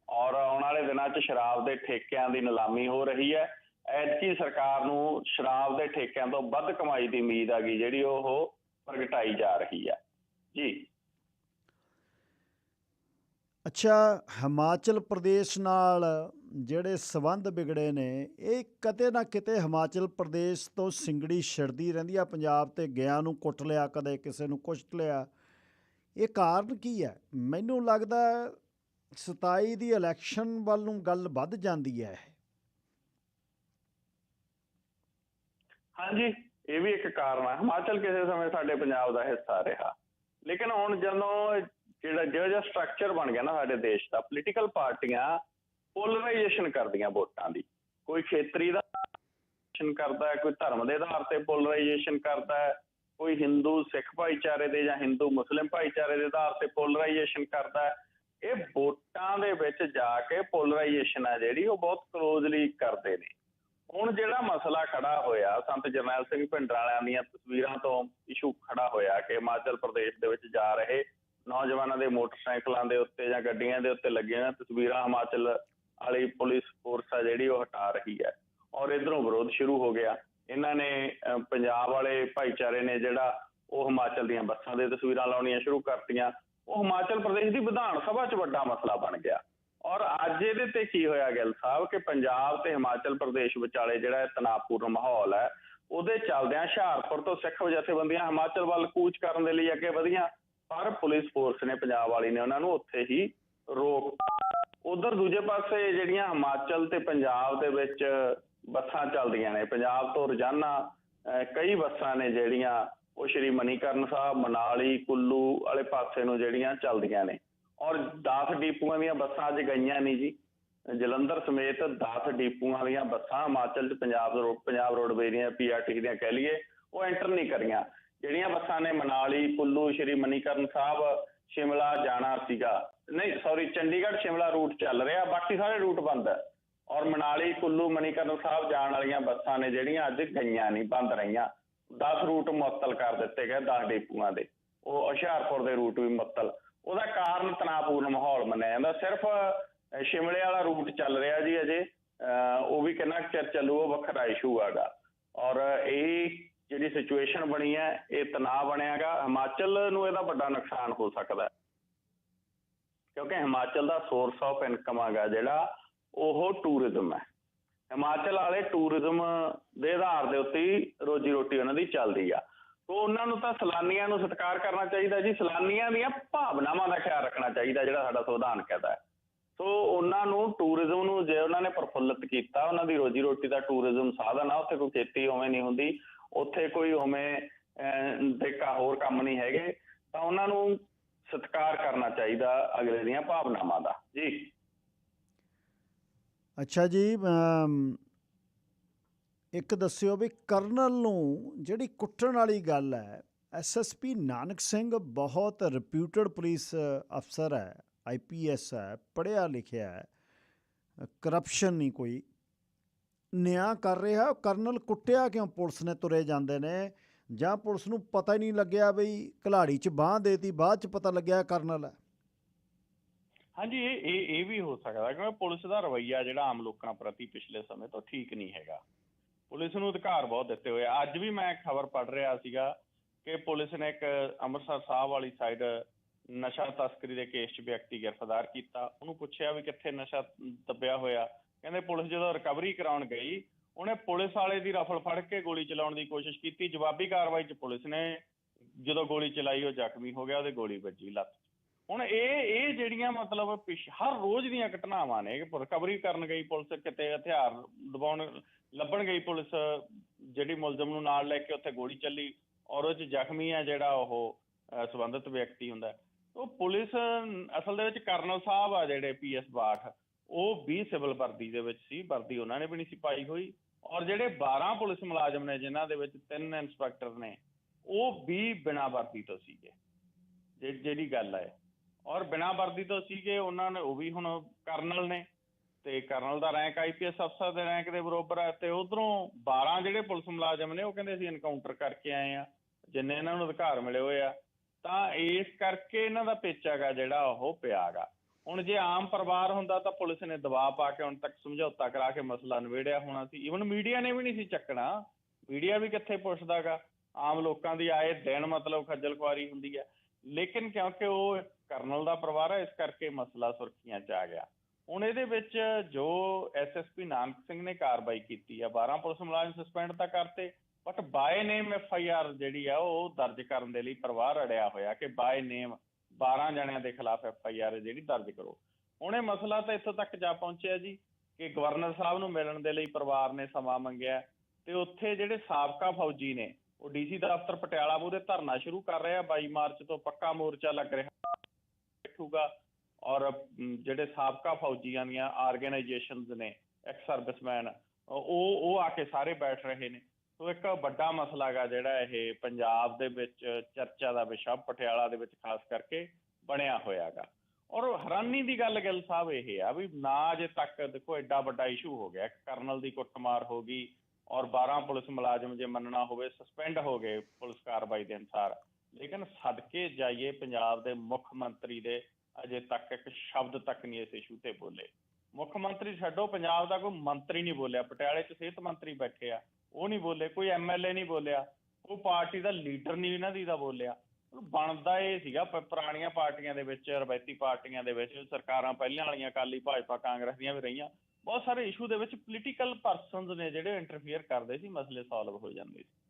Speaker 2: ਔਰ ਆਉਣ ਵਾਲੇ ਦਿਨਾਂ 'ਚ ਸ਼ਰਾਬ ਦੇ ਠੇਕਿਆਂ ਦੀ ਨਿਲਾਮੀ ਹੋ ਰਹੀ ਹੈ। ਐਤਕੀ ਸਰਕਾਰ ਨੂੰ ਸ਼ਰਾਬ ਦੇ ਠੇਕਿਆਂ ਤੋਂ ਵੱਧ ਕਮਾਈ ਦੀ ਉਮੀਦ ਆ ਗਈ, ਜਿਹੜੀ ਉਹ ਪ੍ਰਗਟਾਈ ਜਾ ਰਹੀ ਹੈ ਜੀ।
Speaker 1: ਅੱਛਾ, ਹਿਮਾਚਲ ਪ੍ਰਦੇਸ਼ ਨਾਲ ਜਿਹੜੇ ਸਬੰਧ ਵਿਗੜੇ ਨੇ, ਇਹ ਕਦੇ ਨਾ ਕਿਤੇ ਹਿਮਾਚਲ ਪ੍ਰਦੇਸ਼ ਤੋਂ ਸਿੰਗੜੀ ਛਿੜਦੀ ਰਹਿੰਦੀ ਆ, ਪੰਜਾਬ ਤੇ ਗਿਆ ਨੂੰ ਕੁੱਟ ਲਿਆ, ਕਦੇ ਕਿਸੇ ਨੂੰ ਕੁੱਟ ਲਿਆ। ਇਹ ਕਾਰਨ ਕੀ ਹੈ? ਮੈਨੂੰ ਲੱਗਦਾ ਹੈ 27 ਦੀ ਇਲੈਕਸ਼ਨ ਵੱਲ ਨੂੰ ਗੱਲ ਵੱਧ ਜਾਂਦੀ ਹੈ
Speaker 2: ਹਾਂਜੀ, ਇਹ ਵੀ ਇੱਕ ਕਾਰਨ ਹੈ ਹਿਮਾਚਲ ਕਿਸੇ ਸਮੇਂ ਸਾਡੇ ਪੰਜਾਬ ਦਾ ਹਿੱਸਾ ਰਿਹਾ। ਲੇਕਿਨ ਹੁਣ ਜਦੋਂ ਜਿਹੜਾ ਜਿਹੜਾ ਜਿਹਾ ਸਟਰਕਚਰ ਬਣ ਗਿਆ ਨਾ ਸਾਡੇ ਦੇਸ਼ ਦਾ ਪੋਲੀਟੀਕਲ ਪਾਰਟੀਆਂ ਪੋਲਰਾਈਜੇਸ਼ਨ ਕਰਦੀਆਂ ਵੋਟਾਂ ਦੀ। ਕੋਈ ਖੇਤਰੀ ਦਾ ਪੋਲਰਾਈਜੇਸ਼ਨ ਕਰਦਾ ਹੈ, ਕੋਈ ਧਰਮ ਦੇ ਆਧਾਰ ਤੇ ਪੋਲਰਾਈਜੇਸ਼ਨ ਕਰਦਾ ਹੈ, ਕੋਈ ਹਿੰਦੂ ਸਿੱਖ ਭਾਈਚਾਰੇ ਦੇ ਜਾਂ ਹਿੰਦੂ ਮੁਸਲਿਮ ਭਾਈਚਾਰੇ ਦੇ ਆਧਾਰ ਤੇ ਪੋਲਰਾਈਜੇਸ਼ਨ ਕਰਦਾ ਹੈ, ਇਹ ਵੋਟਾਂ ਦੇ ਵਿੱਚ ਜਾ ਕੇ ਪੋਲਰਾਈਜੇਸ਼ਨ ਆ ਜਿਹੜੀ ਉਹ ਬਹੁਤ ਕਲੋਜ਼ਲੀ ਕਰਦੇ ਨੇ। ਹੁਣ ਜਿਹੜਾ ਮਸਲਾ ਖੜਾ ਹੋਇਆ, ਸੰਤ ਜਰਨੈਲ ਸਿੰਘ ਭਿੰਡਰਾਂ ਵਾਲਿਆਂ ਦੀਆਂ ਤਸਵੀਰਾਂ ਤੋਂ ਇਸ਼ੂ ਖੜਾ ਹੋਇਆ ਕਿ ਹਿਮਾਚਲ ਪ੍ਰਦੇਸ਼ ਦੇ ਵਿੱਚ ਜਾ ਰਹੇ ਨੌਜਵਾਨਾਂ ਦੇ ਮੋਟਰਸਾਈਕਲਾਂ ਦੇ ਉੱਤੇ ਜਾਂ ਗੱਡੀਆਂ ਦੇ ਉੱਤੇ ਲੱਗੀਆਂ ਤਸਵੀਰਾਂ ਹਿਮਾਚਲ ਵਾਲੀ ਪੁਲਿਸ ਫੋਰਸ ਆ ਜਿਹੜੀ ਉਹ ਹਟਾ ਰਹੀ ਹੈ। ਔਰ ਇਧਰੋਂ ਵਿਰੋਧ ਸ਼ੁਰੂ ਹੋ ਗਿਆ। ਇਹਨਾਂ ਨੇ ਪੰਜਾਬ ਵਾਲੇ ਭਾਈਚਾਰੇ ਨੇ ਜਿਹੜਾ ਉਹ ਹਿਮਾਚਲ ਦੀਆਂ ਬੱਸਾਂ ਦੇ ਤਸਵੀਰਾਂ ਲਾਉਣੀਆਂ ਸ਼ੁਰੂ ਕਰਤੀਆਂ। ਉਹ ਹਿਮਾਚਲ ਪ੍ਰਦੇਸ਼ ਦੀ ਵਿਧਾਨ ਸਭਾ 'ਚ ਵੱਡਾ ਮਸਲਾ ਬਣ ਗਿਆ। ਔਰ ਅੱਜ ਇਹਦੇ ਤੇ ਕੀ ਹੋਇਆ ਗਿੱਲ ਸਾਹਿਬ? ਕਿ ਪੰਜਾਬ ਤੇ ਹਿਮਾਚਲ ਪ੍ਰਦੇਸ਼ ਵਿਚਾਲੇ ਜਿਹੜਾ ਇਹ ਤਣਾਅਪੂਰਨ ਮਾਹੌਲ ਹੈ, ਉਹਦੇ ਚੱਲਦਿਆਂ ਹੁਸ਼ਿਆਰਪੁਰ ਤੋਂ ਸਿੱਖ ਜਥੇਬੰਦੀਆਂ ਹਿਮਾਚਲ ਵੱਲ ਕੂਚ ਕਰਨ ਦੇ ਲਈ ਅੱਗੇ ਵਧੀਆਂ। ਪਰ ਪੁਲਿਸ ਫੋਰਸ ਨੇ ਪੰਜਾਬ ਵਾਲੀ ਨੇ ਉਹਨਾਂ ਨੂੰ ਉੱਥੇ ਹੀ ਰੋਕ ਉਧਰ ਦੂਜੇ ਪਾਸੇ ਜਿਹੜੀਆਂ ਹਿਮਾਚਲ ਤੇ ਪੰਜਾਬ ਦੇ ਵਿੱਚ ਬੱਸਾਂ ਚੱਲਦੀਆਂ ਨੇ, ਪੰਜਾਬ ਤੋਂ ਰੋਜ਼ਾਨਾ ਕਈ ਬੱਸਾਂ ਨੇ ਜਿਹੜੀਆਂ ਉਹ ਸ਼੍ਰੀ ਮਨੀਕਰਨ ਸਾਹਿਬ, ਮਨਾਲੀ, ਕੁੱਲੂ ਵਾਲੇ ਪਾਸੇ ਨੂੰ ਜਿਹੜੀਆਂ ਚੱਲਦੀਆਂ ਨੇ। ਔਰ 10 ਡੀਪੂਆਂ ਦੀਆਂ ਬੱਸਾਂ ਅੱਜ ਗਈਆਂ ਨਹੀਂ ਜੀ। ਜਲੰਧਰ ਸਮੇਤ 10 ਡੀਪੂਆਂ ਦੀਆਂ ਬੱਸਾਂ ਹਿਮਾਚਲ ਚ ਪੰਜਾਬ ਰੋਡ ਪੰਜਾਬ ਰੋਡਵੇਜ਼ ਦੀਆਂ ਪੀਆਰਟੀ ਦੀਆਂ ਕਹਿ ਲਈਏ, ਉਹ ਐਂਟਰ ਨਹੀਂ ਕਰੀਆਂ। ਜਿਹੜੀਆਂ ਬੱਸਾਂ ਨੇ ਮਨਾਲੀ ਕੁੱਲੂ ਸ਼੍ਰੀ ਮਨੀਕਰਨ ਸਾਹਿਬ ਸ਼ਿਮਲਾ ਜਾਣਾ ਸੀਗਾ। ਨਹੀਂ ਸੌਰੀ ਚੰਡੀਗੜ੍ਹ ਸ਼ਿਮਲਾ ਰੂਟ ਚੱਲ ਰਿਹਾ ਬਾਕੀ ਸਾਰੇ ਰੂਟ ਬੰਦ ਹੈ। ਔਰ ਮਨਾਲੀ ਕੁੱਲੂ ਮਨੀਕਰਨ ਸਾਹਿਬ ਜਾਣ ਵਾਲੀਆਂ ਬੱਸਾਂ ਨੇ ਜਿਹੜੀਆਂ ਅੱਜ ਗਈਆਂ ਨਹੀਂ ਬੰਦ ਰਹੀਆਂ। 10 ਰੂਟ ਮੁਅੱਤਲ ਕਰ ਦਿੱਤੇ ਗਏ 10 ਡੇਪੂਆਂ ਦੇ। ਉਹ ਹੁਸ਼ਿਆਰਪੁਰ ਦੇ ਰੂਟ ਵੀ ਮੁਅੱਤਲ। ਉਹਦਾ ਕਾਰਨ ਤਣਾਅਪੂਰਨ ਮਾਹੌਲ ਮੰਨਿਆ ਜਾਂਦਾ। ਸਿਰਫ ਸ਼ਿਮਲੇ ਵਾਲਾ ਰੂਟ ਚੱਲ ਰਿਹਾ ਜੀ ਅਜੇ। ਅਹ, ਉਹ ਵੀ ਕਿੰਨਾ ਕੁ ਚਿਰ ਚੱਲੂ ਉਹ ਵੱਖਰਾ ਇਸ਼ੂ ਹੈਗਾ। ਔਰ ਇਹ ਜਿਹੜੀ ਸਿਚੁਏਸ਼ਨ ਬਣੀ ਹੈ, ਇਹ ਤਣਾਅ ਬਣਿਆਗਾ। ਹਿਮਾਚਲ ਨੂੰ ਇਹਦਾ ਵੱਡਾ ਨੁਕਸਾਨ ਹੋ ਸਕਦਾ ਕਿਉਂਕਿ ਹਿਮਾਚਲ ਦਾ ਸੋਰਸ ਆਫ ਇਨਕਮ ਹੈਗਾ ਜਿਹੜਾ, ਉਹ ਟੂਰਿਜ਼ਮ ਹੈ। ਹਿਮਾਚਲ ਵਾਲੇ ਟੂਰਿਜ਼ਮ ਦੇ ਆਧਾਰ ਦੇ ਉੱਤੇ ਰੋਜੀ ਰੋਟੀ ਉਹਨਾਂ ਦੀ ਚੱਲਦੀ ਆ। ਤੋਂ ਉਹਨਾਂ ਨੂੰ ਤਾਂ ਸੈਲਾਨੀਆਂ ਨੂੰ ਸਤਿਕਾਰ ਕਰਨਾ ਚਾਹੀਦਾ ਜੀ। ਸੈਲਾਨੀਆਂ ਦੀਆਂ ਭਾਵਨਾਵਾਂ ਦਾ ਖਿਆਲ ਰੱਖਣਾ ਚਾਹੀਦਾ ਜਿਹੜਾ ਸਾਡਾ ਸੰਵਿਧਾਨ ਕਹਿੰਦਾ ਹੈ। ਸੋ ਉਹਨਾਂ ਨੂੰ ਟੂਰਿਜ਼ਮ ਨੂੰ ਜੇ ਉਹਨਾਂ ਨੇ ਪ੍ਰਫੁੱਲਤ ਕੀਤਾ, ਉਹਨਾਂ ਦੀ ਰੋਜੀ ਰੋਟੀ ਦਾ ਟੂਰਿਜ਼ਮ ਸਾਧਨ ਆ, ਉੱਥੇ ਕੋਈ ਖੇਤੀ ਉਵੇਂ ਨਹੀਂ ਹੁੰਦੀ। ਉੱਥੇ ਕੋਈ ਉਵੇਂ ਅਹ, ਦੇ ਕਾ ਹੋਰ ਕੰਮ ਨਹੀਂ ਹੈਗੇ ਤਾਂ ਉਹਨਾਂ ਨੂੰ ਸਤਿਕਾਰ ਕਰਨਾ ਚਾਹੀਦਾ ਅਗਲੇ ਦੀਆਂ ਭਾਵਨਾਵਾਂ ਦਾ। ਜੀ।
Speaker 1: ਅੱਛਾ ਜੀ ਇੱਕ ਦੱਸਿਓ ਵੀ ਕਰਨਲ ਨੂੰ ਜਿਹੜੀ ਕੁੱਟਣ ਵਾਲੀ ਗੱਲ ਹੈ ਐਸਐਸਪੀ ਨਾਨਕ ਸਿੰਘ ਬਹੁਤ ਰਿਪਿਊਟਡ ਪੁਲਿਸ ਅਫਸਰ ਹੈ ਆਈਪੀਐਸ ਹੈ ਪੜ੍ਹਿਆ ਲਿਖਿਆ ਹੈ ਕਰਪਸ਼ਨ ਨਹੀਂ ਕੋਈ। ਨਿਆਂ ਕਰ ਰਿਹਾ ਕਰਨਲ ਕੁੱਟਿਆ ਕਿਉਂ? ਪੁਲਿਸ ਨੇ ਤੁਰੇ ਜਾਂਦੇ ਨੇ। ਜਾਂ ਪੁਲਿਸ ਨੂੰ ਪਤਾ ਹੀ ਨਹੀਂ ਲੱਗਿਆ ਬਈ ਘਲਾੜੀ 'ਚ ਬਾਹ ਦੇਤੀ, ਬਾਅਦ 'ਚ ਪਤਾ ਲੱਗਿਆ ਕਰਨਲ ਹੈ
Speaker 3: ਹਾਂਜੀ, ਇਹ ਇਹ ਇਹ ਵੀ ਹੋ ਸਕਦਾ ਕਿਉਂਕਿ ਪੁਲਿਸ ਦਾ ਰਵੱਈਆ ਜਿਹੜਾ ਆਮ ਲੋਕਾਂ ਪ੍ਰਤੀ ਪਿਛਲੇ ਸਮੇਂ ਤੋਂ ਠੀਕ ਨਹੀਂ ਹੈਗਾ। ਪੁਲਿਸ ਨੂੰ ਅਧਿਕਾਰ ਬਹੁਤ ਦਿੱਤੇ ਹੋਏ ਆ। ਅੱਜ ਵੀ ਮੈਂ ਖਬਰ ਪੜ੍ਹ ਰਿਹਾ ਸੀਗਾ ਕਿ ਪੁਲਿਸ ਨੇ ਇੱਕ ਅੰਮ੍ਰਿਤਸਰ ਸਾਹਿਬ ਵਾਲੀ ਸਾਈਡ ਨਸ਼ਾ ਤਸਕਰੀ ਦੇ ਕੇਸ 'ਚ ਵਿਅਕਤੀ ਗ੍ਰਿਫਤਾਰ ਕੀਤਾ। ਉਹਨੂੰ ਪੁੱਛਿਆ ਵੀ ਕਿੱਥੇ ਨਸ਼ਾ ਦੱਬਿਆ ਹੋਇਆ। ਕਹਿੰਦੇ ਪੁਲਿਸ ਜਦੋਂ ਰਿਕਵਰੀ ਕਰਾਉਣ ਗਈ ਉਹਨੇ ਪੁਲਿਸ ਵਾਲੇ ਦੀ ਰਫਲ ਫੜ ਕੇ ਗੋਲੀ ਚਲਾਉਣ ਦੀ ਕੋਸ਼ਿਸ਼ ਕੀਤੀ। ਜਵਾਬੀ ਕਾਰਵਾਈ 'ਚ ਪੁਲਿਸ ਨੇ ਜਦੋਂ ਗੋਲੀ ਚਲਾਈ ਉਹ ਜ਼ਖਮੀ ਹੋ ਗਿਆ ਉਹਦੇ ਗੋਲੀ ਵੱਜੀ ਲੱਤ ਹੁਣ ਇਹ ਇਹ ਜਿਹੜੀਆਂ ਮਤਲਬ ਹਰ ਰੋਜ਼ ਦੀਆਂ ਘਟਨਾਵਾਂ ਨੇ ਰਿਕਵਰੀ ਕਰਨ ਗਈ ਪੁਲਿਸ ਕਿਤੇ ਹਥਿਆਰ ਦਬਾਉਣ ਲੱਭਣ ਗਈ ਪੁਲਿਸ ਜਿਹੜੀ ਮੁਲਜ਼ਮ ਨੂੰ ਨਾਲ ਲੈ ਕੇ ਉੱਥੇ ਗੋਲੀ ਚੱਲੀ ਔਰ ਉਹ ਚ ਜ਼ਖਮੀ ਆ ਜਿਹੜਾ ਉਹ ਅਹ, ਸੰਬੰਧਿਤ ਵਿਅਕਤੀ ਹੁੰਦਾ। ਉਹ ਪੁਲਿਸ ਅਸਲ ਦੇ ਵਿੱਚ ਕਰਨਲ ਸਾਹਿਬ ਆ ਜਿਹੜੇ ਪੀਐਸ ਬਾਠ। ਉਹ ਵੀ ਸਿਵਲ ਵਰਦੀ ਦੇ ਵਿੱਚ ਸੀ, ਵਰਦੀ ਉਹਨਾਂ ਨੇ ਵੀ ਨਹੀਂ ਸੀ ਪਾਈ ਹੋਈ। ਔਰ ਜਿਹੜੇ 12 ਪੁਲਿਸ ਮੁਲਾਜ਼ਮ ਨੇ, ਜਿਨ੍ਹਾਂ ਦੇ ਵਿੱਚ ਤਿੰਨ ਇੰਸਪੈਕਟਰ ਨੇ, ਉਹ ਵੀ ਬਿਨਾਂ ਵਰਦੀ ਤੋਂ ਸੀਗੇ ਜਿਹੜੀ ਗੱਲ ਹੈ। ਔਰ ਬਿਨਾਂ ਵਰਦੀ ਤੋਂ ਸੀਗੇ, ਉਹਨਾਂ ਨੇ, ਉਹ ਵੀ ਹੁਣ ਕਰਨਲ ਨੇ, ਤੇ ਕਰਨਲ ਦਾ ਰੈਂਕ ਆਈਪੀਐਸ ਅਫਸਰ ਦੇ ਰੈਂਕ ਦੇ ਬਰੋਬਰ ਹੈ, ਤੇ ਉਧਰੋਂ 12 ਜਿਹੜੇ ਪੁਲਿਸ ਮੁਲਾਜ਼ਮ ਨੇ, ਉਹ ਕਹਿੰਦੇ ਅਸੀਂ ਇਨਕਾਊਂਟਰ ਕਰਕੇ ਆਏ ਆ ਜਿੰਨੇ ਇਹਨਾਂ ਨੂੰ ਅਧਿਕਾਰ ਮਿਲੇ ਹੋਏ ਆ। ਤਾਂ ਇਸ ਕਰਕੇ ਇਹਨਾਂ ਦਾ ਪੇਚਾਗਾ ਜਿਹੜਾ, ਉਹ ਪਿਆਗਾ। ਹੁਣ ਜੇ ਆਮ ਪਰਿਵਾਰ ਹੁੰਦਾ ਤਾਂ ਪੁਲਿਸ ਨੇ ਦਬਾਅ ਪਾ ਕੇ ਹੁਣ ਤੱਕ ਸਮਝੌਤਾ ਕਰਾ ਕੇ ਮਸਲਾ ਨਿਬੇੜਿਆ ਹੋਣਾ ਸੀ। ਇਵਨ ਮੀਡੀਆ ਨੇ ਵੀ ਨਹੀਂ ਸੀ ਚੱਕਣਾ। ਮੀਡੀਆ ਵੀ ਕਿੱਥੇ ਪੁੱਛਦਾਗਾ? ਆਮ ਲੋਕਾਂ ਦੀ ਆਏ ਦਿਨ ਮਤਲਬ ਖੱਜਲ ਖੁਆਰੀ ਹੁੰਦੀ ਹੈ ਲੇਕਿਨ ਕਿਉਂਕਿ ਉਹ ਕਰਨਲ ਦਾ ਪਰਿਵਾਰ ਹੈ ਇਸ ਕਰਕੇ ਮਸਲਾ ਸੁਰਖੀਆਂ 'ਚ ਆ ਗਿਆ।
Speaker 2: ਹੁਣ ਇਹਦੇ ਵਿੱਚ ਜੋ ਐਸਐਸਪੀ ਨਾਨਕ ਸਿੰਘ ਨੇ ਕਾਰਵਾਈ ਕੀਤੀ ਆ 12 ਪੁਲਿਸ ਮੁਲਾਜ਼ਮ ਸਸਪੈਂਡ ਤਾਂ ਕਰਤੇ ਬਟ ਬਾਏ ਨੇਮ ਐਫਆਈਆਰ ਜਿਹੜੀ ਆ, ਉਹ ਦਰਜ ਕਰਨ ਦੇ ਲਈ ਪਰਿਵਾਰ ਅੜਿਆ ਹੋਇਆ ਕਿ ਬਾਏ ਨੇਮ 12 ਜਣਿਆਂ ਦੇ ਖਿਲਾਫ ਐਫਆਈਆਰ ਜਿਹੜੀ ਦਰਜ ਕਰੋ। ਹੁਣ ਇਹ ਮਸਲਾ ਤਾਂ ਇੱਥੋਂ ਤੱਕ ਜਾ ਪਹੁੰਚਿਆ ਜੀ ਕਿ ਗਵਰਨਰ ਸਾਹਿਬ ਨੂੰ ਮਿਲਣ ਦੇ ਲਈ ਪਰਿਵਾਰ ਨੇ ਸਮਾਂ ਮੰਗਿਆ ਤੇ ਉੱਥੇ ਜਿਹੜੇ ਸਾਬਕਾ ਫੌਜੀ ਨੇ, ਉਹ ਡੀਸੀ ਦਫ਼ਤਰ ਪਟਿਆਲਾ ਮੂਹਰੇ ਧਰਨਾ ਸ਼ੁਰੂ ਕਰ ਰਿਹਾ ਆ 22 ਮਾਰਚ ਤੋਂ ਪੱਕਾ ਮੋਰਚਾ ਲੱਗ ਰਿਹਾ। ਬੈਠੂਗਾ ਔਰ ਜਿਹੜੇ ਸਾਬਕਾ ਫੌਜੀਆਂ ਦੀਆਂ ਆਰਗੇਨਾਈਜੇਸ਼ਨਸ ਨੇ ਐਕਸ ਸਰਵਿਸਮੈਨ ਉਹ ਉਹ ਆ ਕੇ ਸਾਰੇ ਬੈਠ ਰਹੇ ਨੇ। ਸੋ ਇੱਕ ਵੱਡਾ ਮਸਲਾ ਗਾ ਜਿਹੜਾ ਇਹ ਪੰਜਾਬ ਦੇ ਵਿੱਚ ਚਰਚਾ ਦਾ ਵਿਸ਼ਾ, ਪਟਿਆਲਾ ਦੇ ਵਿੱਚ ਖਾਸ ਕਰਕੇ ਬਣਿਆ ਹੋਇਆਗਾ। ਔਰ ਹੈਰਾਨੀ ਦੀ ਗੱਲ ਗਿੱਲ ਸਾਹਿਬ ਇਹ ਆ ਵੀ ਨਾ ਅਜੇ ਤੱਕ ਦੇਖੋ ਐਡਾ ਵੱਡਾ ਇਸ਼ੂ ਹੋ ਗਿਆ। ਕਰਨਲ ਦੀ ਕੁੱਟਮਾਰ ਹੋ ਗਈ ਔਰ 12 ਪੁਲਿਸ ਮੁਲਾਜ਼ਮ ਜੇ ਮੰਨਣਾ ਹੋਵੇ ਸਸਪੈਂਡ ਹੋ ਗਏ ਪੁਲਿਸ ਕਾਰਵਾਈ ਦੇ ਅਨਸਾਰ। ਲੇਕਿਨ ਸਦਕੇ ਜਾਈਏ ਪੰਜਾਬ ਦੇ ਮੁੱਖ ਮੰਤਰੀ ਦੇ ਅਜੇ ਤੱਕ ਇੱਕ ਸ਼ਬਦ ਤੱਕ ਨਹੀਂ ਇਸ ਇਸ਼ੂ ਤੇ ਬੋਲੇ। ਮੁੱਖ ਮੰਤਰੀ ਛੱਡੋ, ਪੰਜਾਬ ਦਾ ਕੋਈ ਮੰਤਰੀ ਨਹੀਂ ਬੋਲਿਆ। ਪਟਿਆਲੇ 'ਚ ਸਿਹਤ ਮੰਤਰੀ ਬੈਠੇ ਆ। ਉਹ ਨਹੀਂ ਬੋਲੇ, ਕੋਈ ਐਮਐਲਏ ਨਹੀਂ ਬੋਲਿਆ, ਉਹ ਪਾਰਟੀ ਦਾ ਲੀਡਰ ਨਹੀਂ ਇਹਨਾਂ ਦੀ ਦਾ ਬੋਲਿਆ। ਬਣਦਾ ਇਹ ਸੀਗਾ ਪੁਰਾਣੀਆਂ ਪਾਰਟੀਆਂ ਦੇ ਵਿੱਚ, ਰਵਾਇਤੀ ਪਾਰਟੀਆਂ ਦੇ ਵਿੱਚ, ਸਰਕਾਰਾਂ ਪਹਿਲਾਂ ਵਾਲੀਆਂ, ਅਕਾਲੀ ਭਾਜਪਾ, ਕਾਂਗਰਸ ਦੀਆਂ ਵੀ ਰਹੀਆਂ। ਬਹੁਤ ਸਾਰੇ ਇਸ਼ੂ ਦੇ ਵਿੱਚ ਪੋਲੀਟੀਕਲ ਪਰਸਨਸ ਨੇ ਜਿਹੜੇ ਇੰਟਰਫੇਅਰ ਕਰਦੇ ਸੀ, ਮਸਲੇ ਸੋਲਵ ਹੋ ਜਾਂਦੇ ਸੀ।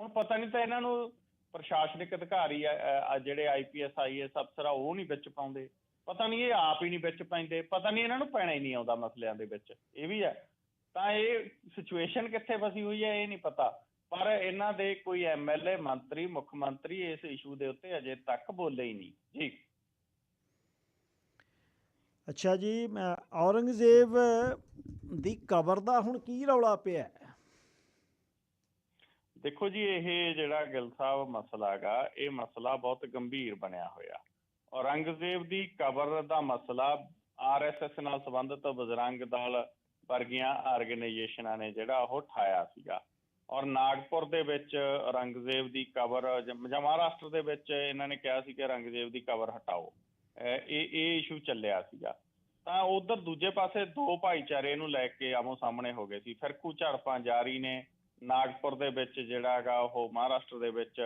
Speaker 2: ਹੁਣ ਪਤਾ ਨਹੀਂ ਤਾਂ ਇਹਨਾਂ ਨੂੰ ਪ੍ਰਸ਼ਾਸਨਿਕ ਅਧਿਕਾਰੀ ਆ ਆ- ਆ ਜਿਹੜੇ ਆਈਪੀਐਸ ਆਈਐਸ ਅਫਸਰ ਆ, ਉਹ ਨਹੀਂ ਵਿੱਚ ਪਾਉਂਦੇ। ਪਤਾ ਨਹੀਂ ਇਹ ਆਪ ਹੀ ਨਹੀਂ ਵਿੱਚ ਪੈਂਦੇ। ਪਤਾ ਨਹੀਂ ਇਹਨਾਂ ਨੂੰ ਪੈਣਾ ਹੀ ਨਹੀਂ ਆਉਂਦਾ ਮਸਲਿਆਂ ਦੇ ਵਿੱਚ। ਇਹ ਵੀ ਹੈ। ਤਾਂ ਇਹ ਸਿਚੁਏਸ਼ਨ ਕਿੱਥੇ ਫਸੀ ਹੋਈ ਹੈ ਇਹ ਨਹੀਂ ਪਤਾ। ਪਰ ਇਹਨਾਂ ਦੇ ਕੋਈ ਐਮਐਲਏ ਮੰਤਰੀ ਮੁੱਖ ਮੰਤਰੀ ਇਸ ਇਸ਼ੂ ਦੇ ਉੱਤੇ ਅਜੇ ਤੱਕ ਬੋਲੇ ਹੀ ਨਹੀਂ। ਜੀ।
Speaker 1: ਅੱਛਾ ਜੀ ਔਰੰਗਜ਼ੇਬ ਦੀ ਕਬਰ ਦਾ ਹੁਣ ਕੀ ਰੌਲਾ ਪਿਆ?
Speaker 2: ਦੇਖੋ ਜੀ ਇਹ ਜਿਹੜਾ ਗਿੱਲ ਸਾਹਿਬ ਮਸਲਾ ਹੈਗਾ ਇਹ ਮਸਲਾ ਬਹੁਤ ਗੰਭੀਰ ਬਣਿਆ ਹੋਇਆ। ਔਰੰਗਜ਼ੇਬ ਦੀ ਕਬਰ ਦਾ ਮਸਲਾ ਆਰਐਸਐਸ ਨਾਲ ਸੰਬੰਧਿਤ ਬਜਰੰਗ ਦਲ ਵਰਗੀਆਂ ਆਰਗੇਨਾਈਜੇਸ਼ਨਾਂ ਨੇ ਜਿਹੜਾ ਉਹ ਠਾਇਆ ਸੀਗਾ। ਔਰ ਨਾਗਪੁਰ ਦੇ ਵਿੱਚ ਔਰੰਗਜ਼ੇਬ ਦੀ ਕਬਰ ਜਾਂ ਮਹਾਰਾਸ਼ਟਰ ਦੇ ਵਿੱਚ ਇਹਨਾਂ ਨੇ ਕਿਹਾ ਸੀ ਕਿ ਔਰੰਗਜ਼ੇਬ ਦੀ ਕਬਰ ਹਟਾਓ। ਇਹ ਇਹ ਇਸ਼ੂ ਚੱਲਿਆ ਸੀਗਾ। ਤਾਂ ਉਧਰ ਦੂਜੇ ਪਾਸੇ ਦੋ ਭਾਈਚਾਰੇ ਨੂੰ ਲੈ ਕੇ ਆਮੋ ਸਾਹਮਣੇ ਹੋ ਗਏ ਸੀ। ਫਿਰਕੂ ਝੜਪਾਂ ਜਾਰੀ ਨੇ ਨਾਗਪੁਰ ਦੇ ਵਿੱਚ ਜਿਹੜਾ ਹੈਗਾ ਉਹ ਮਹਾਰਾਸ਼ਟਰ ਦੇ ਵਿੱਚ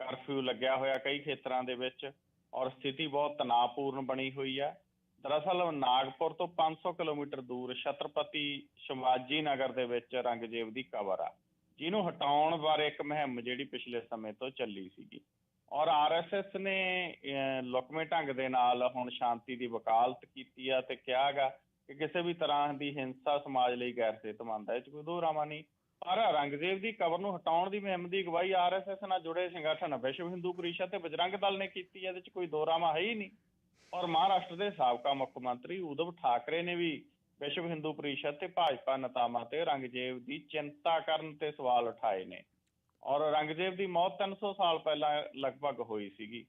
Speaker 2: ਕਰਫਿਊ ਲੱਗਿਆ ਹੋਇਆ ਕਈ ਖੇਤਰਾਂ ਦੇ ਵਿੱਚ। ਔਰ ਸਥਿਤੀ ਬਹੁਤ ਤਣਾਅਪੂਰਨ ਬਣੀ ਹੋਈ ਹੈ। ਦਰਅਸਲ ਨਾਗਪੁਰ ਤੋਂ 500 ਕਿਲੋਮੀਟਰ ਦੂਰ ਛਤਰਪਤੀ ਸ਼ਿਵਾਜੀ ਨਗਰ ਦੇ ਵਿੱਚ ਔਰੰਗਜ਼ੇਬ ਦੀ ਕਬਰ ਆ। ਜਿਹਨੂੰ ਹਟਾਉਣ ਬਾਰੇ ਇੱਕ ਮੁਹਿੰਮ ਜਿਹੜੀ ਪਿਛਲੇ ਸਮੇਂ ਤੋਂ ਚੱਲੀ ਸੀਗੀ। ਔਰ ਆਰਐਸਐਸ ਨੇ ਅਹ, ਲੁਕਵੇਂ ਢੰਗ ਦੇ ਨਾਲ ਹੁਣ ਸ਼ਾਂਤੀ ਦੀ ਵਕਾਲਤ ਕੀਤੀ ਆ ਤੇ ਕਿਹਾਗਾ ਕਿ ਕਿਸੇ ਵੀ ਤਰ੍ਹਾਂ ਦੀ ਹਿੰਸਾ ਸਮਾਜ ਲਈ ਗੈਰ ਸਿਹਤਮੰਦ ਹੈ ਇਹ 'ਚ ਕੋਈ ਦੋ ਰਾਮਾ ਨਹੀਂ। ਪਰ ਔਰੰਗਜ਼ੇਬ ਦੀ ਕਬਰ ਨੂੰ ਹਟਾਉਣ ਦੀ ਮੁਹਿੰਮ ਦੀ ਅਗਵਾਈ ਆਰਐਸਐਸ ਨਾਲ ਜੁੜੇ ਸੰਗਠਨ ਵਿਸ਼ਵ ਹਿੰਦੂ ਪਰਿਸ਼ਦ ਤੇ ਬਜਰੰਗ ਦਲ ਨੇ ਕੀਤੀ ਇਹਦੇ 'ਚ ਕੋਈ ਦੋ ਰਾਮਾ ਹੈ ਹੀ ਨਹੀਂ। ਔਰ ਮਹਾਰਾਸ਼ਟਰ ਦੇ ਸਾਬਕਾ ਮੁੱਖ ਮੰਤਰੀ ਉਦਵ ਠਾਕਰੇ ਨੇ ਵੀ ਵਿਸ਼ਵ ਹਿੰਦੂ ਪਰਿਸ਼ਦ ਤੇ ਭਾਜਪਾ ਨੇਤਾਵਾਂ ਤੇ ਔਰੰਗਜ਼ੇਬ ਦੀ ਚਿੰਤਾ ਕਰਨ ਤੇ ਸਵਾਲ ਉਠਾਏ ਨੇ। ਔਰ ਔਰੰਗਜ਼ੇਬ ਦੀ ਮੌਤ 300 ਸਾਲ ਪਹਿਲਾਂ ਲਗਭਗ ਹੋਈ ਸੀਗੀ।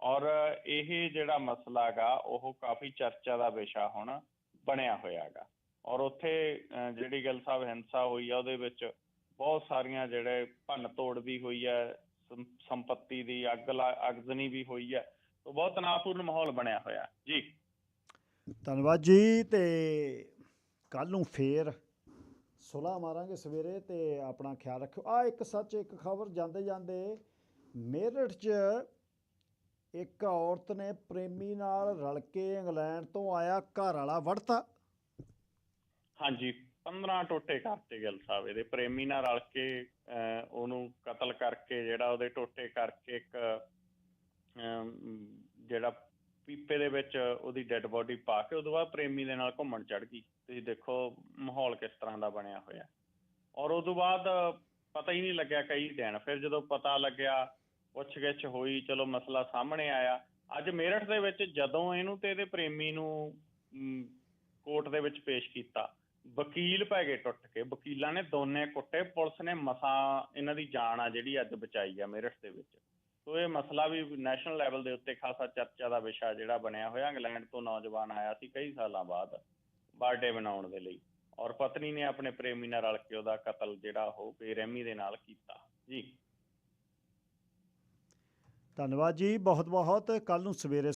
Speaker 2: ਔਰ ਇਹ ਜਿਹੜਾ ਮਸਲਾ ਉਹ ਕਾਫੀ ਚਰਚਾ ਦਾ ਵਿਸ਼ਾ ਹੁਣ ਬਣਿਆ ਹੋਇਆ ਹੈਗਾ। ਔਰ ਉੱਥੇ ਜਿਹੜੀ ਗੱਲ ਸਾਹਿਬ ਹਿੰਸਾ ਹੋਈ ਆ, ਉਹਦੇ ਵਿੱਚ ਬਹੁਤ ਸਾਰੀਆਂ ਜਿਹੜੇ ਭੰਨ ਤੋੜ ਵੀ ਹੋਈ ਹੈ ਸੰਪਤੀ ਦੀ ਅੱਗ ਲਾ- ਅਗਜ਼ਨੀ ਵੀ ਹੋਈ ਹੈ ਤੋਂ ਬਹੁਤ ਤਣਾਅਪੂਰਨ ਮਾਹੌਲ ਬਣਿਆ ਹੋਇਆ। ਜੀ।
Speaker 1: ਧੰਨਵਾਦ ਜੀ ਤੇ ਕੱਲ ਨੂੰ ਫੇਰ ਸੁਲਾ ਮਾਰਾਂਗੇ ਸਵੇਰੇ ਤੇ ਆਪਣਾ ਖਿਆਲ ਰੱਖਿਓ। ਆ ਇੱਕ ਸੱਚ ਇੱਕ ਖਬਰ ਜਾਂਦੇ ਜਾਂਦੇ ਮੇਰਠ 'ਚ ਇੱਕ ਔਰਤ ਨੇ ਪ੍ਰੇਮੀ ਨਾਲ ਰਲ ਕੇ ਇੰਗਲੈਂਡ ਤੋਂ ਆਇਆ ਘਰ ਵਾਲਾ ਵੜਤਾ।
Speaker 2: ਹਾਂਜੀ 15 ਟੋਟੇ ਕਰਤੇ ਗਿੱਲ ਸਾਹਿਬ ਇਹਦੇ। ਪ੍ਰੇਮੀ ਨਾਲ ਰਲ ਕੇ ਉਹਨੂੰ ਕਤਲ ਕਰਕੇ ਜਿਹੜਾ ਉਹਦੇ ਟੋਟੇ ਕਰਕੇ ਇੱਕ ਜਿਹੜਾ ਪੀਪੇ ਦੇ ਵਿੱਚ ਉਹਦੀ ਡੈੱਡ ਬੋਡੀ ਪਾ ਕੇ ਉਦੋਂ ਬਾਅਦ ਪ੍ਰੇਮੀ ਦੇ ਨਾਲ ਘੁੰਮਣ ਚੜ ਗਈ। ਤੁਸੀਂ ਦੇਖੋ ਮਾਹੌਲ ਕਿਸ ਤਰ੍ਹਾਂ ਦਾ ਬਣਿਆ ਹੋਇਆ। ਔਰ ਉਦੋਂ ਬਾਅਦ ਪਤਾ ਹੀ ਨਹੀਂ ਲੱਗਿਆ ਕਈ ਦਿਨ। ਫਿਰ ਜਦੋਂ ਪਤਾ ਲੱਗਿਆ, ਪੁੱਛਗਿੱਛ ਹੋਈ, ਚਲੋ ਮਸਲਾ ਸਾਹਮਣੇ ਆਇਆ। ਅੱਜ ਮੇਰਠ ਦੇ ਵਿੱਚ ਜਦੋਂ ਇਹਨੂੰ ਤੇ ਇਹਦੇ ਪ੍ਰੇਮੀ ਨੂੰ ਕੋਰਟ ਦੇ ਵਿੱਚ ਪੇਸ਼ ਕੀਤਾ, ਵਕੀਲ ਪੈ ਗਏ ਟੁੱਟ ਕੇ। ਵਕੀਲਾਂ ਨੇ ਦੋਨੇ ਕੁੱਟੇ। ਪੁਲਿਸ ਨੇ ਮਸਾ ਇਹਨਾਂ ਦੀ ਜਾਨ ਆ ਜਿਹੜੀ ਅੱਜ ਬਚਾਈ ਆ ਮੇਰਠ ਦੇ ਵਿੱਚ। ਸੋ ਇਹ ਮਸਲਾ ਵੀ ਨੈਸ਼ਨਲ ਲੈਵਲ ਦੇ ਉੱਤੇ ਖਾਸਾ ਚਰਚਾ ਦਾ ਵਿਸ਼ਾ ਜਿਹੜਾ ਬਣਿਆ ਹੋਇਆ। ਇੰਗਲੈਂਡ ਤੋਂ ਨੌਜਵਾਨ ਆਇਆ ਸੀ ਕਈ ਸਾਲਾਂ ਬਾਅਦ ਬਰਥਡੇ ਮਨਾਉਣ ਦੇ ਲਈ ਔਰ ਪਤਨੀ ਨੇ ਆਪਣੇ ਪ੍ਰੇਮੀ ਨਾਲ ਰਲ ਕੇ ਉਹਦਾ ਕਤਲ ਜਿਹੜਾ ਉਹ ਬੇਰਹਿਮੀ ਦੇ ਨਾਲ ਕੀਤਾ। ਜੀ।
Speaker 1: ਧੰਨਵਾਦ ਜੀ। ਬਹੁਤ ਬਹੁਤ ਕੱਲ ਨੂੰ ਸਵੇਰੇ